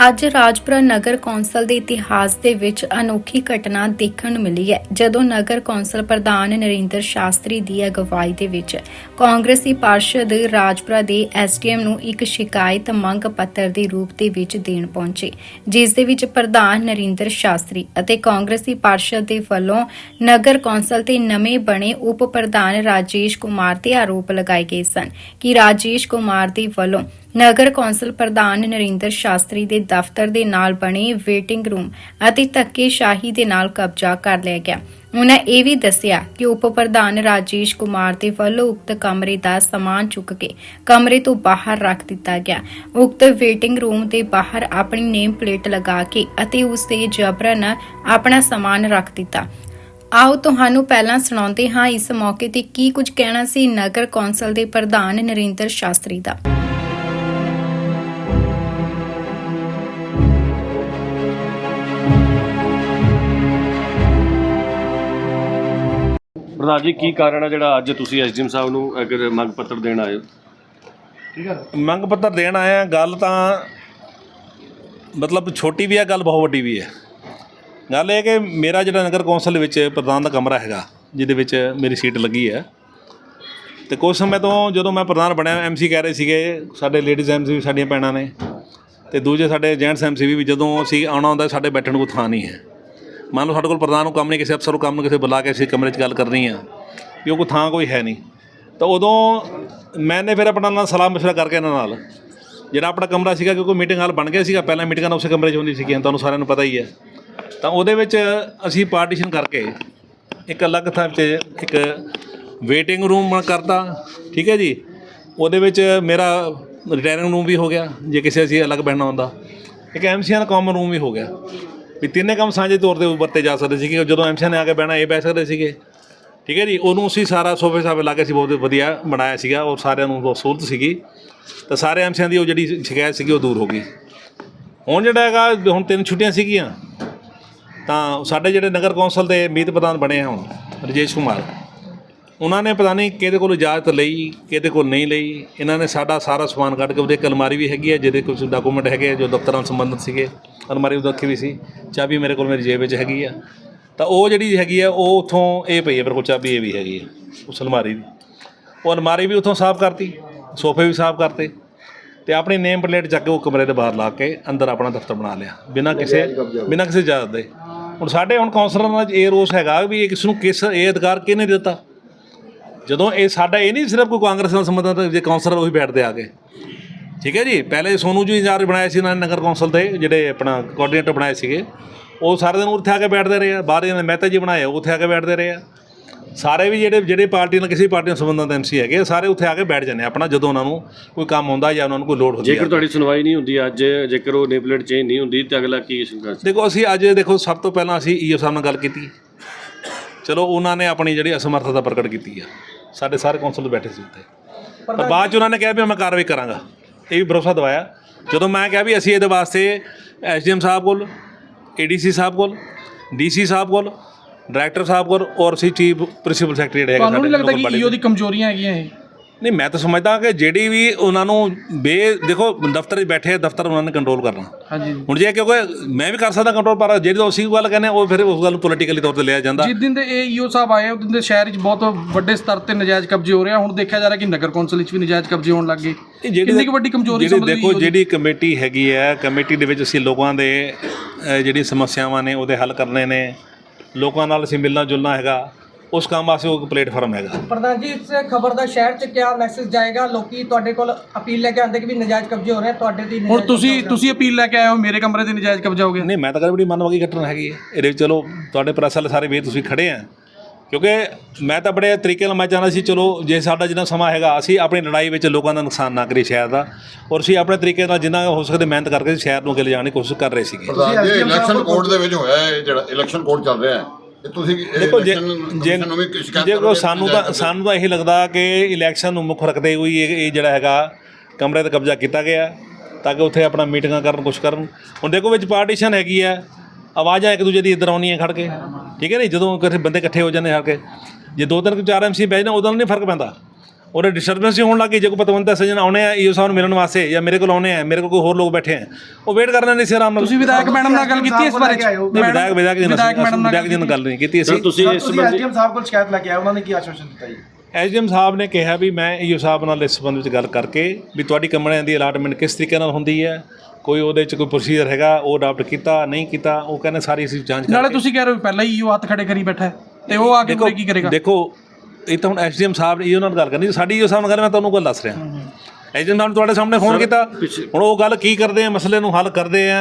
ਅੱਜ ਰਾਜਪੁਰਾ ਨਗਰ ਕੌਂਸਲ ਦੇ ਇਤਿਹਾਸ ਦੇ ਵਿੱਚ ਅਨੋਖੀ ਘਟਨਾ ਦੇਖਣ ਨੂੰ ਮਿਲੀ ਹੈ, ਜਦੋਂ ਨਗਰ ਕੌਂਸਲ ਪ੍ਰਧਾਨ ਨਰਿੰਦਰ ਸ਼ਾਸਤਰੀ ਦੀ ਅਗਵਾਈ ਦੇ ਵਿੱਚ ਕਾਂਗਰਸੀ ਪਾਰਸ਼ਦ ਰਾਜਪੁਰਾ ਦੇ ਐਸਡੀਐਮ ਨੂੰ ਇੱਕ ਸ਼ਿਕਾਇਤ ਮੰਗ ਪੱਤਰ ਦੇ ਰੂਪ ਦੇ ਵਿੱਚ ਦੇਣ ਪਹੁੰਚੇ, ਜਿਸ ਦੇ ਵਿੱਚ ਪ੍ਰਧਾਨ ਨਰਿੰਦਰ ਸ਼ਾਸਤਰੀ ਅਤੇ ਕਾਂਗਰਸੀ ਪਾਰਸ਼ਦ ਦੇ ਵੱਲੋਂ ਨਗਰ ਕੌਂਸਲ ਤੇ ਨਵੇਂ ਬਣੇ ਉਪ ਪ੍ਰਧਾਨ ਰਾਜੇਸ਼ ਕੁਮਾਰ ਤੇ ਆਰੋਪ ਲਗਾਏ ਗਏ ਸਨ ਕਿ ਰਾਜੇਸ਼ ਕੁਮਾਰ ਦੇ ਵੱਲੋਂ ਨਗਰ ਕੌਂਸਲ ਪ੍ਰਧਾਨ ਨਰਿੰਦਰ ਸ਼ਾਸਤਰੀ ਦੇ ਦਫ਼ਤਰ ਦੇ ਨਾਲ ਬਣੇ ਵੇਟਿੰਗ ਰੂਮ ਅਤੇ ਧੱਕੇਸ਼ਾਹੀ ਦੇ ਨਾਲ ਕਬਜ਼ਾ ਕਰ ਲਿਆ ਗਿਆ। ਉਹਨਾਂ ਇਹ ਵੀ ਦੱਸਿਆ ਕਿ ਉਪ ਪ੍ਰਧਾਨ ਰਾਜੇਸ਼ ਕੁਮਾਰ ਦੇ ਵੱਲੋਂ ਉਕਤ ਕਮਰੇ ਦਾ ਸਮਾਨ ਚੁੱਕ ਕੇ ਕਮਰੇ ਤੋਂ ਬਾਹਰ ਰੱਖ ਦਿੱਤਾ ਗਿਆ। ਉਕਤ ਵੇਟਿੰਗ ਰੂਮ ਦੇ ਬਾਹਰ ਆਪਣੀ ਨੇਮ ਪਲੇਟ ਲਗਾ ਕੇ ਅਤੇ ਉਸ ਤੇ ਜਬਰਨ ਆਪਣਾ ਸਮਾਨ ਰੱਖ ਦਿੱਤਾ। ਆਓ ਤੁਹਾਨੂੰ ਪਹਿਲਾਂ ਸੁਣਾਉਂਦੇ ਹਾਂ ਇਸ ਮੌਕੇ ਤੇ ਕੀ ਕੁਝ ਕਹਿਣਾ ਸੀ ਨਗਰ ਕੌਂਸਲ ਦੇ ਪ੍ਰਧਾਨ ਨਰਿੰਦਰ ਸ਼ਾਸਤਰੀ ਦਾ। ਪ੍ਰਧਾਨ ਜੀ, ਕੀ ਕਾਰਨ ਹੈ ਜਿਹੜਾ ਅੱਜ ਤੁਸੀਂ ਐਸਡੀਐਮ ਸਾਹਿਬ ਨੂੰ ਅਗਰ ਮੰਗ ਪੱਤਰ ਦੇਣ ਆਏ ਹੋ? ਠੀਕ ਹੈ ਮੰਗ ਪੱਤਰ ਦੇਣ ਆਇਆ ਗੱਲ ਤਾਂ ਮਤਲਬ ਛੋਟੀ ਵੀ ਹੈ ਗੱਲ ਬਹੁਤ ਵੱਡੀ ਵੀ ਹੈ ਗੱਲ ਇਹ ਕਿ ਮੇਰਾ ਜਿਹੜਾ ਨਗਰ ਕੌਂਸਲ ਵਿੱਚ ਪ੍ਰਧਾਨ ਦਾ ਕਮਰਾ ਹੈਗਾ, ਜਿਹਦੇ ਵਿੱਚ ਮੇਰੀ ਸੀਟ ਲੱਗੀ ਹੈ ਤੇ ਕੁਝ ਸਮੇਂ ਤੋਂ ਜਦੋਂ ਮੈਂ ਪ੍ਰਧਾਨ ਬਣਿਆ ਐਮਸੀ ਕਹਿ ਰਹੇ ਸੀਗੇ, ਸਾਡੇ ਲੇਡੀਜ਼ ਐਮਸੀ ਵੀ ਸਾਡੀਆਂ ਭੈਣਾਂ ਨੇ, ਤੇ ਦੂਜੇ ਸਾਡੇ ਜੈਂਟਸ ਐਮਸੀ ਵੀ ਜਦੋਂ ਅਸੀਂ ਆਉਣਾ ਹੁੰਦਾ, ਸਾਡੇ ਬੈਠਣ ਨੂੰ ਕੋਈ ਥਾਂ ਨਹੀਂ ਹੈ। ਮੰਨ ਲਓ ਸਾਡੇ ਕੋਲ ਪ੍ਰਧਾਨ ਨੂੰ ਕੰਮ ਨਹੀਂ, ਕਿਸੇ ਅਫਸਰ ਨੂੰ ਕੰਮ ਨੂੰ ਕਿਸੇ ਬੁਲਾ ਕੇ ਅਸੀਂ ਕਮਰੇ 'ਚ ਗੱਲ ਕਰਨੀ ਆ, ਵੀ ਉਹ ਕੋਈ ਥਾਂ ਕੋਈ ਹੈ ਨਹੀਂ। ਤਾਂ ਉਦੋਂ ਮੈਨੇ ਫਿਰ ਆਪਣਾ ਨਾਲ ਸਲਾਹ ਮਸ਼ਵਰਾ ਕਰਕੇ ਇਹਨਾਂ ਨਾਲ, ਜਿਹੜਾ ਆਪਣਾ ਕਮਰਾ ਸੀਗਾ ਕਿਉਂਕਿ ਮੀਟਿੰਗ ਹਾਲ ਬਣ ਗਿਆ ਸੀਗਾ, ਪਹਿਲਾਂ ਮੀਟਿੰਗਾਂ ਉਸੇ ਕਮਰੇ 'ਚ ਹੁੰਦੀ ਸੀਗੀਆਂ, ਤੁਹਾਨੂੰ ਸਾਰਿਆਂ ਨੂੰ ਪਤਾ ਹੀ ਹੈ। ਤਾਂ ਉਹਦੇ ਵਿੱਚ ਅਸੀਂ ਪਾਰਟੀਸ਼ਨ ਕਰਕੇ ਇੱਕ ਅਲੱਗ ਥਾਂ 'ਤੇ ਇੱਕ ਵੇਟਿੰਗ ਰੂਮ ਕਰਤਾ, ਠੀਕ ਹੈ ਜੀ। ਉਹਦੇ ਵਿੱਚ ਮੇਰਾ ਰਿਟਾਇਰਿੰਗ ਰੂਮ ਵੀ ਹੋ ਗਿਆ, ਜੇ ਕਿਸੇ ਅਸੀਂ ਅਲੱਗ ਬਹਿਣਾ ਹੁੰਦਾ। ਇੱਕ ਐਮਸੀਆਂ ਦਾ ਕਾਮਨ ਰੂਮ ਵੀ ਹੋ ਗਿਆ। ਵੀ ਤਿੰਨੇ ਕੰਮ ਸਾਂਝੇ ਤੌਰ ਤੇ ਵਰਤੇ ਜਾ ਸਕਦੇ ਸੀਗੇ, ਜਦੋਂ ਐਮਸੀਆਂ ਨੇ ਆ ਕੇ ਬਹਿਣਾ, ਇਹ ਬਹਿ ਸਕਦੇ ਸੀਗੇ। ਠੀਕ ਹੈ ਜੀ? ਉਹਨੂੰ ਅਸੀਂ ਸਾਰਾ ਸੋਫੇ ਸਾਫੇ ਲਾ ਕੇ ਅਸੀਂ ਬਹੁਤ ਵਧੀਆ ਬਣਾਇਆ ਸੀਗਾ ਔਰ ਸਾਰਿਆਂ ਨੂੰ ਬਹੁਤ ਸਹੂਲਤ ਸੀਗੀ। ਤਾਂ ਸਾਰੇ ਐਮਸੀਆਂ ਦੀ ਉਹ ਜਿਹੜੀ ਸ਼ਿਕਾਇਤ ਸੀਗੀ, ਉਹ ਦੂਰ ਹੋ ਗਈ। ਹੁਣ ਜਿਹੜਾ ਹੈਗਾ, ਹੁਣ ਤਿੰਨ ਛੁੱਟੀਆਂ ਸੀਗੀਆਂ, ਤਾਂ ਸਾਡੇ ਜਿਹੜੇ ਨਗਰ ਕੌਂਸਲ ਦੇ ਮੀਤ ਪ੍ਰਧਾਨ ਬਣੇ ਆ ਹੁਣ, ਰਜੇਸ਼ ਕੁਮਾਰ। ਉਹਨਾਂ ਨੇ ਪਤਾ ਨਹੀਂ ਕਿਹਦੇ ਕੋਲ ਇਜਾਜ਼ਤ ਲਈ, ਕਿਹਦੇ ਕੋਲ ਨਹੀਂ ਲਈ। ਇਹਨਾਂ ਨੇ ਸਾਡਾ ਸਾਰਾ ਸਮਾਨ ਕੱਢ ਕੇ, ਉਹਦੇ ਇੱਕ ਅਲਮਾਰੀ ਵੀ ਹੈਗੀ ਹੈ, ਜਿਹਦੇ ਕੁਝ ਡਾਕੂਮੈਂਟ ਹੈਗੇ ਜੋ ਦਫ਼ਤਰਾਂ ਨਾਲ ਸੰਬੰਧਿਤ ਸੀਗੇ। ਅਲਮਾਰੀ ਉਹ ਰੱਖੀ ਵੀ ਸੀ ਚਾਬੀ ਮੇਰੇ ਕੋਲ ਮੇਰੀ ਜੇਬ ਵਿੱਚ ਹੈਗੀ ਆ। ਤਾਂ ਉਹ ਜਿਹੜੀ ਹੈਗੀ ਆ ਉਹ ਉੱਥੋਂ ਇਹ ਪਈ ਹੈ ਮੇਰੇ ਕੋਲ ਚਾਬੀ ਇਹ ਵੀ ਹੈਗੀ ਹੈ ਉਸ ਅਲਮਾਰੀ ਦੀ। ਉਹ ਅਲਮਾਰੀ ਵੀ ਉੱਥੋਂ ਸਾਫ਼ ਕਰਤੀ ਸੋਫੇ ਵੀ ਸਾਫ਼ ਕਰਤੇ ਤੇ ਆਪਣੀ ਨੇਮ ਪਲੇਟ ਚੱਕ ਕੇ ਉਹ ਕਮਰੇ ਦੇ ਬਾਹਰ ਲਾ ਕੇ ਅੰਦਰ ਆਪਣਾ ਦਫ਼ਤਰ ਬਣਾ ਲਿਆ ਬਿਨਾਂ ਕਿਸੇ ਬਿਨਾਂ ਕਿਸੇ ਇਜਾਜ਼ਤ ਦੇ। ਹੁਣ ਸਾਡੇ ਹੁਣ ਕੌਂਸਲਰਾਂ ਦਾ ਇਹ ਰੋਸ ਹੈਗਾ ਵੀ ਇਹ ਕਿਸ ਨੂੰ ਕਿਸ ਇਹ ਅਧਿਕਾਰ ਕਿਹਨੇ ਦਿੱਤਾ? ਜਦੋਂ ਇਹ ਸਾਡਾ ਇਹ ਨਹੀਂ ਸਿਰਫ ਕੋਈ ਕਾਂਗਰਸ ਨਾਲ ਸੰਬੰਧਿਤ ਜੇ ਕਾਉਂਸਲਰ ਉਹੀ ਬੈਠਦੇ ਆ ਕੇ। ਠੀਕ ਹੈ ਜੀ ਪਹਿਲੇ ਸੋਨੂ ਜੀ ਇੰਚਾਰਜ ਬਣਾਏ ਸੀ ਉਹਨਾਂ ਨੇ ਨਗਰ ਕੌਂਸਲ ਦੇ ਜਿਹੜੇ ਆਪਣਾ ਕੋਆਰਡੀਨੇਟਰ ਬਣਾਏ ਸੀਗੇ। ਉਹ ਸਾਰੇ ਦਿਨ ਉੱਥੇ ਆ ਕੇ ਬੈਠਦੇ ਰਹੇ ਆ ਬਾਹਰ ਇਹਨਾਂ ਨੇ ਮਹਿਤਾ ਜੀ ਬਣਾਏ ਉਹ ਉੱਥੇ ਆ ਕੇ ਬੈਠਦੇ ਰਹੇ ਆ। ਸਾਰੇ ਵੀ ਜਿਹੜੇ ਜਿਹੜੇ ਪਾਰਟੀ ਨਾਲ ਕਿਸੇ ਪਾਰਟੀ ਨਾਲ ਸੰਬੰਧਿਤ ਐਮਸੀ ਹੈਗੇ ਸਾਰੇ ਉੱਥੇ ਆ ਕੇ ਬੈਠ ਜਾਂਦੇ ਆ ਆਪਣਾ ਜਦੋਂ ਉਹਨਾਂ ਨੂੰ ਕੋਈ ਕੰਮ ਹੁੰਦਾ ਜਾਂ ਉਹਨਾਂ ਨੂੰ ਕੋਈ ਲੋੜ ਹੁੰਦੀ ਜੇਕਰ ਤੁਹਾਡੀ ਸੁਣਵਾਈ ਨਹੀਂ ਹੁੰਦੀ ਅੱਜ ਜੇਕਰ ਉਹ ਨੇਪਲੇਟ ਚੇਂਜ ਨਹੀਂ ਹੁੰਦੀ ਤੇ ਅਗਲਾ ਕੀ ਸੰਘਰਸ਼ ਦੇਖੋ ਅਸੀਂ ਅੱਜ ਦੇਖੋ ਸਭ ਤੋਂ ਪਹਿਲਾਂ ਅਸੀਂ ਈਓ ਸਾਹਿਬ ਨਾਲ ਗੱਲ ਕੀਤੀ। ਚਲੋ ਉਹਨਾਂ ਨੇ ਆਪਣੀ ਜਿਹੜੀ ਅਸਮਰਥਤਾ ਪ੍ਰਗਟ ਕੀਤੀ ਆ। ਸਾਡੇ ਸਾਰੇ ਕੌਂਸਲ ਬੈਠੇ ਸੀ ਉੱਥੇ। ਤਾਂ ਬਾਅਦ ਚ ਉਹਨਾਂ ਨੇ ਕਿਹਾ ਵੀ ਮੈਂ ਕਾਰਵਾਈ ਕਰਾਂਗਾ। ਇਹ ਵੀ ਭਰੋਸਾ ਦਵਾਇਆ। ਜਦੋਂ ਮੈਂ ਕਿਹਾ ਵੀ ਅਸੀਂ ਇਹਦੇ ਵਾਸਤੇ ਐਸਡੀਐਮ ਸਾਹਿਬ ਕੋਲ ਏਡੀਸੀ ਸਾਹਿਬ ਕੋਲ ਡੀਸੀ ਸਾਹਿਬ ਕੋਲ ਡਾਇਰੈਕਟਰ ਸਾਹਿਬ ਕੋਲ ਔਰ ਸੀ ਚੀਫ ਪ੍ਰਿੰਸੀਪਲ ਸੈਕਟਰੀ ਹੈਗੇ ਤੁਹਾਨੂੰ ਨਹੀਂ ਲੱਗਦਾ ਕਿ ਈਓ ਦੀ ਕਮਜ਼ੋਰੀਆਂ ਹੈਗੀਆਂ ਇਹ? ਨਹੀਂ ਮੈਂ ਤਾਂ ਸਮਝਦਾ ਕਿ ਜਿਹੜੀ ਵੀ ਉਹਨਾਂ ਨੂੰ ਬੇ ਦੇਖੋ ਦਫ਼ਤਰ 'ਚ ਬੈਠੇ ਆ, ਦਫ਼ਤਰ ਉਹਨਾਂ ਨੇ ਕੰਟਰੋਲ ਕਰਨਾ। ਹਾਂਜੀ। ਹੁਣ ਜੇ ਕਿਉਂਕਿ ਮੈਂ ਵੀ ਕਰ ਸਕਦਾ ਕੰਟਰੋਲ ਪਰ ਜਿਹੜੀ ਅਸੀਂ ਗੱਲ ਕਹਿੰਦੇ ਉਹ ਫਿਰ ਉਸ ਗੱਲ ਨੂੰ ਪੋਲੀਟੀਕਲੀ ਤੌਰ ਤੇ ਲਿਆ ਜਾਂਦਾ। ਜਿਸ ਦਿਨ ਦੇ ਇਹ ਈਓ ਸਾਹਿਬ ਆਏ ਉਸ ਦਿਨ ਦੇ ਸ਼ਹਿਰ 'ਚ ਬਹੁਤ ਵੱਡੇ ਸਤਰ ਤੇ ਨਜਾਇਜ਼ ਕਬਜ਼ੇ ਹੋ ਰਹੇ ਆ। ਹੁਣ ਦੇਖਿਆ ਜਾ ਰਿਹਾ ਕਿ ਨਗਰ ਕੌਂਸਲ ਵਿੱਚ ਵੀ ਨਜਾਇਜ਼ ਕਬਜ਼ੇ ਹੋਣ ਲੱਗ ਗਏ। ਕਿੰਨੀ ਕੁ ਵੱਡੀ ਕਮਜ਼ੋਰੀ ਜਿਹੜੀ ਸਮਝਦੇ ਦੇਖੋ ਜਿਹੜੀ ਕਮੇਟੀ ਹੈਗੀ ਹੈ ਕਮੇਟੀ ਦੇ ਵਿੱਚ ਅਸੀਂ ਲੋਕਾਂ ਦੇ ਜਿਹੜੀ ਸਮੱਸਿਆਵਾਂ ਨੇ ਉਹਦੇ ਹੱਲ ਕਰਨੇ ਨੇ। ਲੋਕਾਂ ਨਾਲ ਅਸੀਂ ਮਿਲਣਾ ਜੁਲਣਾ ਹੈਗਾ। ਉਸ ਕੰਮ ਵਾਸਤੇ ਉਹ ਪਲੇਟਫਾਰਮ ਹੈਗਾ। ਪ੍ਰਧਾਨ ਜੀ ਇਸ ਖਬਰ ਦਾ ਸ਼ਹਿਰ ਚ ਕਿਆ ਮੈਸੇਜ ਜਾਏਗਾ? ਲੋਕੀ ਤੁਹਾਡੇ ਕੋਲ ਅਪੀਲ ਲੈ ਕੇ ਆਉਂਦੇ ਕਿ ਵੀ ਨਜਾਇਜ਼ ਕਬਜ਼ੇ ਹੋ ਰਹੇ ਆ, ਤੁਹਾਡੇ ਦੀ ਹੁਣ ਨਜਾਇਜ਼ ਤੁਸੀਂ ਤੁਸੀਂ ਅਪੀਲ ਲੈ ਕੇ ਆਏ ਹੋ ਮੇਰੇ ਕਮਰੇ ਤੇ ਨਜਾਇਜ਼ ਕਬਜ਼ਾ ਹੋ ਗਿਆ। ਨਹੀਂ ਮੈਂ ਤਾਂ ਕਹਿੰਦਾ ਬੜੀ ਮਨਵਾਗੀ ਘਟਨਾ ਹੈਗੀ ਹੈ। ਇਹਦੇ ਵਿੱਚ ਚਲੋ ਤੁਹਾਡੇ ਪ੍ਰੈਸ ਵਾਲੇ ਸਾਰੇ ਵੀ ਤੁਸੀਂ ਖੜੇ ਆ। ਕਿਉਂਕਿ ਮੈਂ ਤਾਂ ਬੜੇ ਤਰੀਕੇ ਨਾਲ ਮੈਂ ਚਾਹੁੰਦਾ ਸੀ ਚਲੋ ਜੇ ਸਾਡਾ ਜਿੰਨਾ ਸਮਾਂ ਹੈਗਾ ਅਸੀਂ ਆਪਣੀ ਲੜਾਈ ਵਿੱਚ ਲੋਕਾਂ ਦਾ ਨੁਕਸਾਨ ਨਾ ਕਰੀਏ ਸ਼ਹਿਰ ਦਾ। ਔਰ ਅਸੀਂ ਆਪਣੇ ਤਰੀਕੇ ਨਾਲ ਜਿੰਨਾ ਹੋ ਸਕਦੇ ਮਿਹਨਤ ਕਰਕੇ ਸ਼ਹਿਰ ਨੂੰ ਅੱਗੇ ਲਿਜਾਣ ਦੀ ਕੋਸ਼ਿਸ਼ ਕਰ ਰਹੇ ਸੀਗੇ। ਪ੍ਰਧਾਨ ਜੀ ਇਲੈਕਸ਼ਨ ਕੋਡ ਦੇ ਵਿੱਚ ਹੋਇਆ ਇਹ ਜਿਹੜਾ ਇਲੈਕਸ਼ਨ ਕੋਡ ਚੱਲ ਰਿਹਾ ਹੈ। ਤੁਸੀਂ ਦੇਖੋ ਜੇ ਜੇ ਜੇ ਕੋ? ਸਾਨੂੰ ਤਾਂ ਸਾਨੂੰ ਤਾਂ ਇਹ ਲੱਗਦਾ ਕਿ ਇਲੈਕਸ਼ਨ ਨੂੰ ਮੁੱਖ ਰੱਖਦੇ ਹੋਈ ਇਹ ਇਹ ਜਿਹੜਾ ਹੈਗਾ ਕਮਰੇ ਤੇ ਕਬਜ਼ਾ ਕੀਤਾ ਗਿਆ ਤਾਂ ਕਿ ਉੱਥੇ ਆਪਣਾ ਮੀਟਿੰਗਾਂ ਕਰਨ ਕੁਛ ਕਰਨ। ਹੁਣ ਦੇਖੋ ਵਿੱਚ ਪਾਰਟੀਸ਼ਨ ਹੈਗੀ ਆ ਆਵਾਜ਼ਾਂ ਇੱਕ ਦੂਜੇ ਦੀ ਇੱਧਰ ਆਉਣੀਆਂ ਖੜ ਕੇ। ਠੀਕ ਹੈ ਨਹੀਂ ਜਦੋਂ ਕਿਸੇ ਬੰਦੇ ਇਕੱਠੇ ਹੋ ਜਾਂਦੇ ਹਰ ਕੇ। ਜੇ ਦੋ ਤਿੰਨ ਚਾਰ ਐਮਸੀ ਬਹਿ ਜਾਣ ਉਹਦਾ ਨਹੀਂ ਫ਼ਰਕ ਪੈਂਦਾ। ਉਹਦੇ ਡਿਸਟਰਬੈਂਸ ਹੀ ਹੋਣ ਲੱਗੀ ਜੇ ਕੋਈ ਪਤਵੰਤਾ ਸੱਜਣ ਆਉਣੇ ਆ ਈਓ ਸਾਹਿਬ ਨੂੰ ਮਿਲਣ ਵਾਸਤੇ ਜਾਂ ਮੇਰੇ ਕੋਲ ਆਉਣੇ ਆ ਮੇਰੇ ਕੋਲ ਕੋਈ ਹੋਰ ਲੋਕ ਬੈਠੇ ਆ ਉਹ ਵੇਟ ਕਰਨਾ ਨਹੀਂ ਸੀ ਆਰਾਮ ਨਾਲ ਤੁਸੀਂ ਵਿਧਾਇਕ ਮੈਡਮ ਨਾਲ ਗੱਲ ਕੀਤੀ ਇਸ ਬਾਰੇ ਚ ਵਿਧਾਇਕ ਵਿਧਾਇਕ ਜੀ ਨਾਲ ਵਿਧਾਇਕ ਮੈਡਮ ਨਾਲ ਵਿਧਾਇਕ ਜੀ ਨਾਲ ਗੱਲ ਨਹੀਂ ਕੀਤੀ ਅਸੀਂ ਤੁਸੀਂ ਇਸ ਸੰਬੰਧੀ ਐਸਡੀਐਮ ਸਾਹਿਬ ਕੋਲ ਸ਼ਿਕਾਇਤ ਲੈ ਕੇ ਆਏ ਉਹਨਾਂ ਨੇ ਕੀ ਆਸ਼ਵਾਸਨ ਦਿੱਤਾ ਜੀ ਐਸਡੀਐਮ ਸਾਹਿਬ ਨੇ ਕਿਹਾ ਵੀ ਮੈਂ ਈਓ ਸਾਹਿਬ ਨਾਲ ਇਸ ਸੰਬੰਧ ਵਿੱਚ ਗੱਲ ਕਰਕੇ ਵੀ ਤੁਹਾਡੀ ਕਮਰਿਆਂ ਦੀ ਅਲਾਟਮੈਂਟ ਕਿਸ ਤਰੀਕੇ ਨਾਲ ਹੁੰਦੀ ਹੈ ਕੋਈ ਉਹਦੇ ਚ ਕੋਈ ਪ੍ਰੋਸੀਜਰ ਹੈਗਾ ਉਹ ਅਡਾਪਟ ਕੀਤਾ ਨਹੀਂ ਕੀਤਾ ਉਹ ਕਹਿੰਦੇ ਸਾਰੀ ਅਸੀਂ ਜਾਂਚ ਨਾਲੇ ਕਰਕੇ ਤੁਸੀਂ ਕਹਿ ਰਹੇ ਹੋ ਪਹਿਲਾਂ ਹੀ ਉਹ ਹੱਥ ਖੜੇ ਕਰੀ ਬੈਠਾ ਹੈ ਤੇ ਉਹ ਆ ਕੇ ਪੂਰੇ ਕੀ ਕਰੇਗਾ? ਦੇਖੋ ਇਹ ਤਾਂ ਹੁਣ ਐਸਡੀਐਮ ਸਾਹਿਬ ਨੇ ਈਓ ਨਾਲ ਗੱਲ ਕਰਨੀ ਸਾਡੀ ਈਓ ਸਾਹਿਬ ਨਾਲ ਗੱਲ ਮੈਂ ਤੁਹਾਨੂੰ ਗੱਲ ਦੱਸ ਰਿਹਾ। ਐਸਡੀਐਮ ਸਾਹਿਬ ਨੇ ਤੁਹਾਡੇ ਸਾਹਮਣੇ ਫੋਨ ਕੀਤਾ ਹੁਣ ਉਹ ਗੱਲ ਕੀ ਕਰਦੇ ਆ ਮਸਲੇ ਨੂੰ ਹੱਲ ਕਰਦੇ ਆ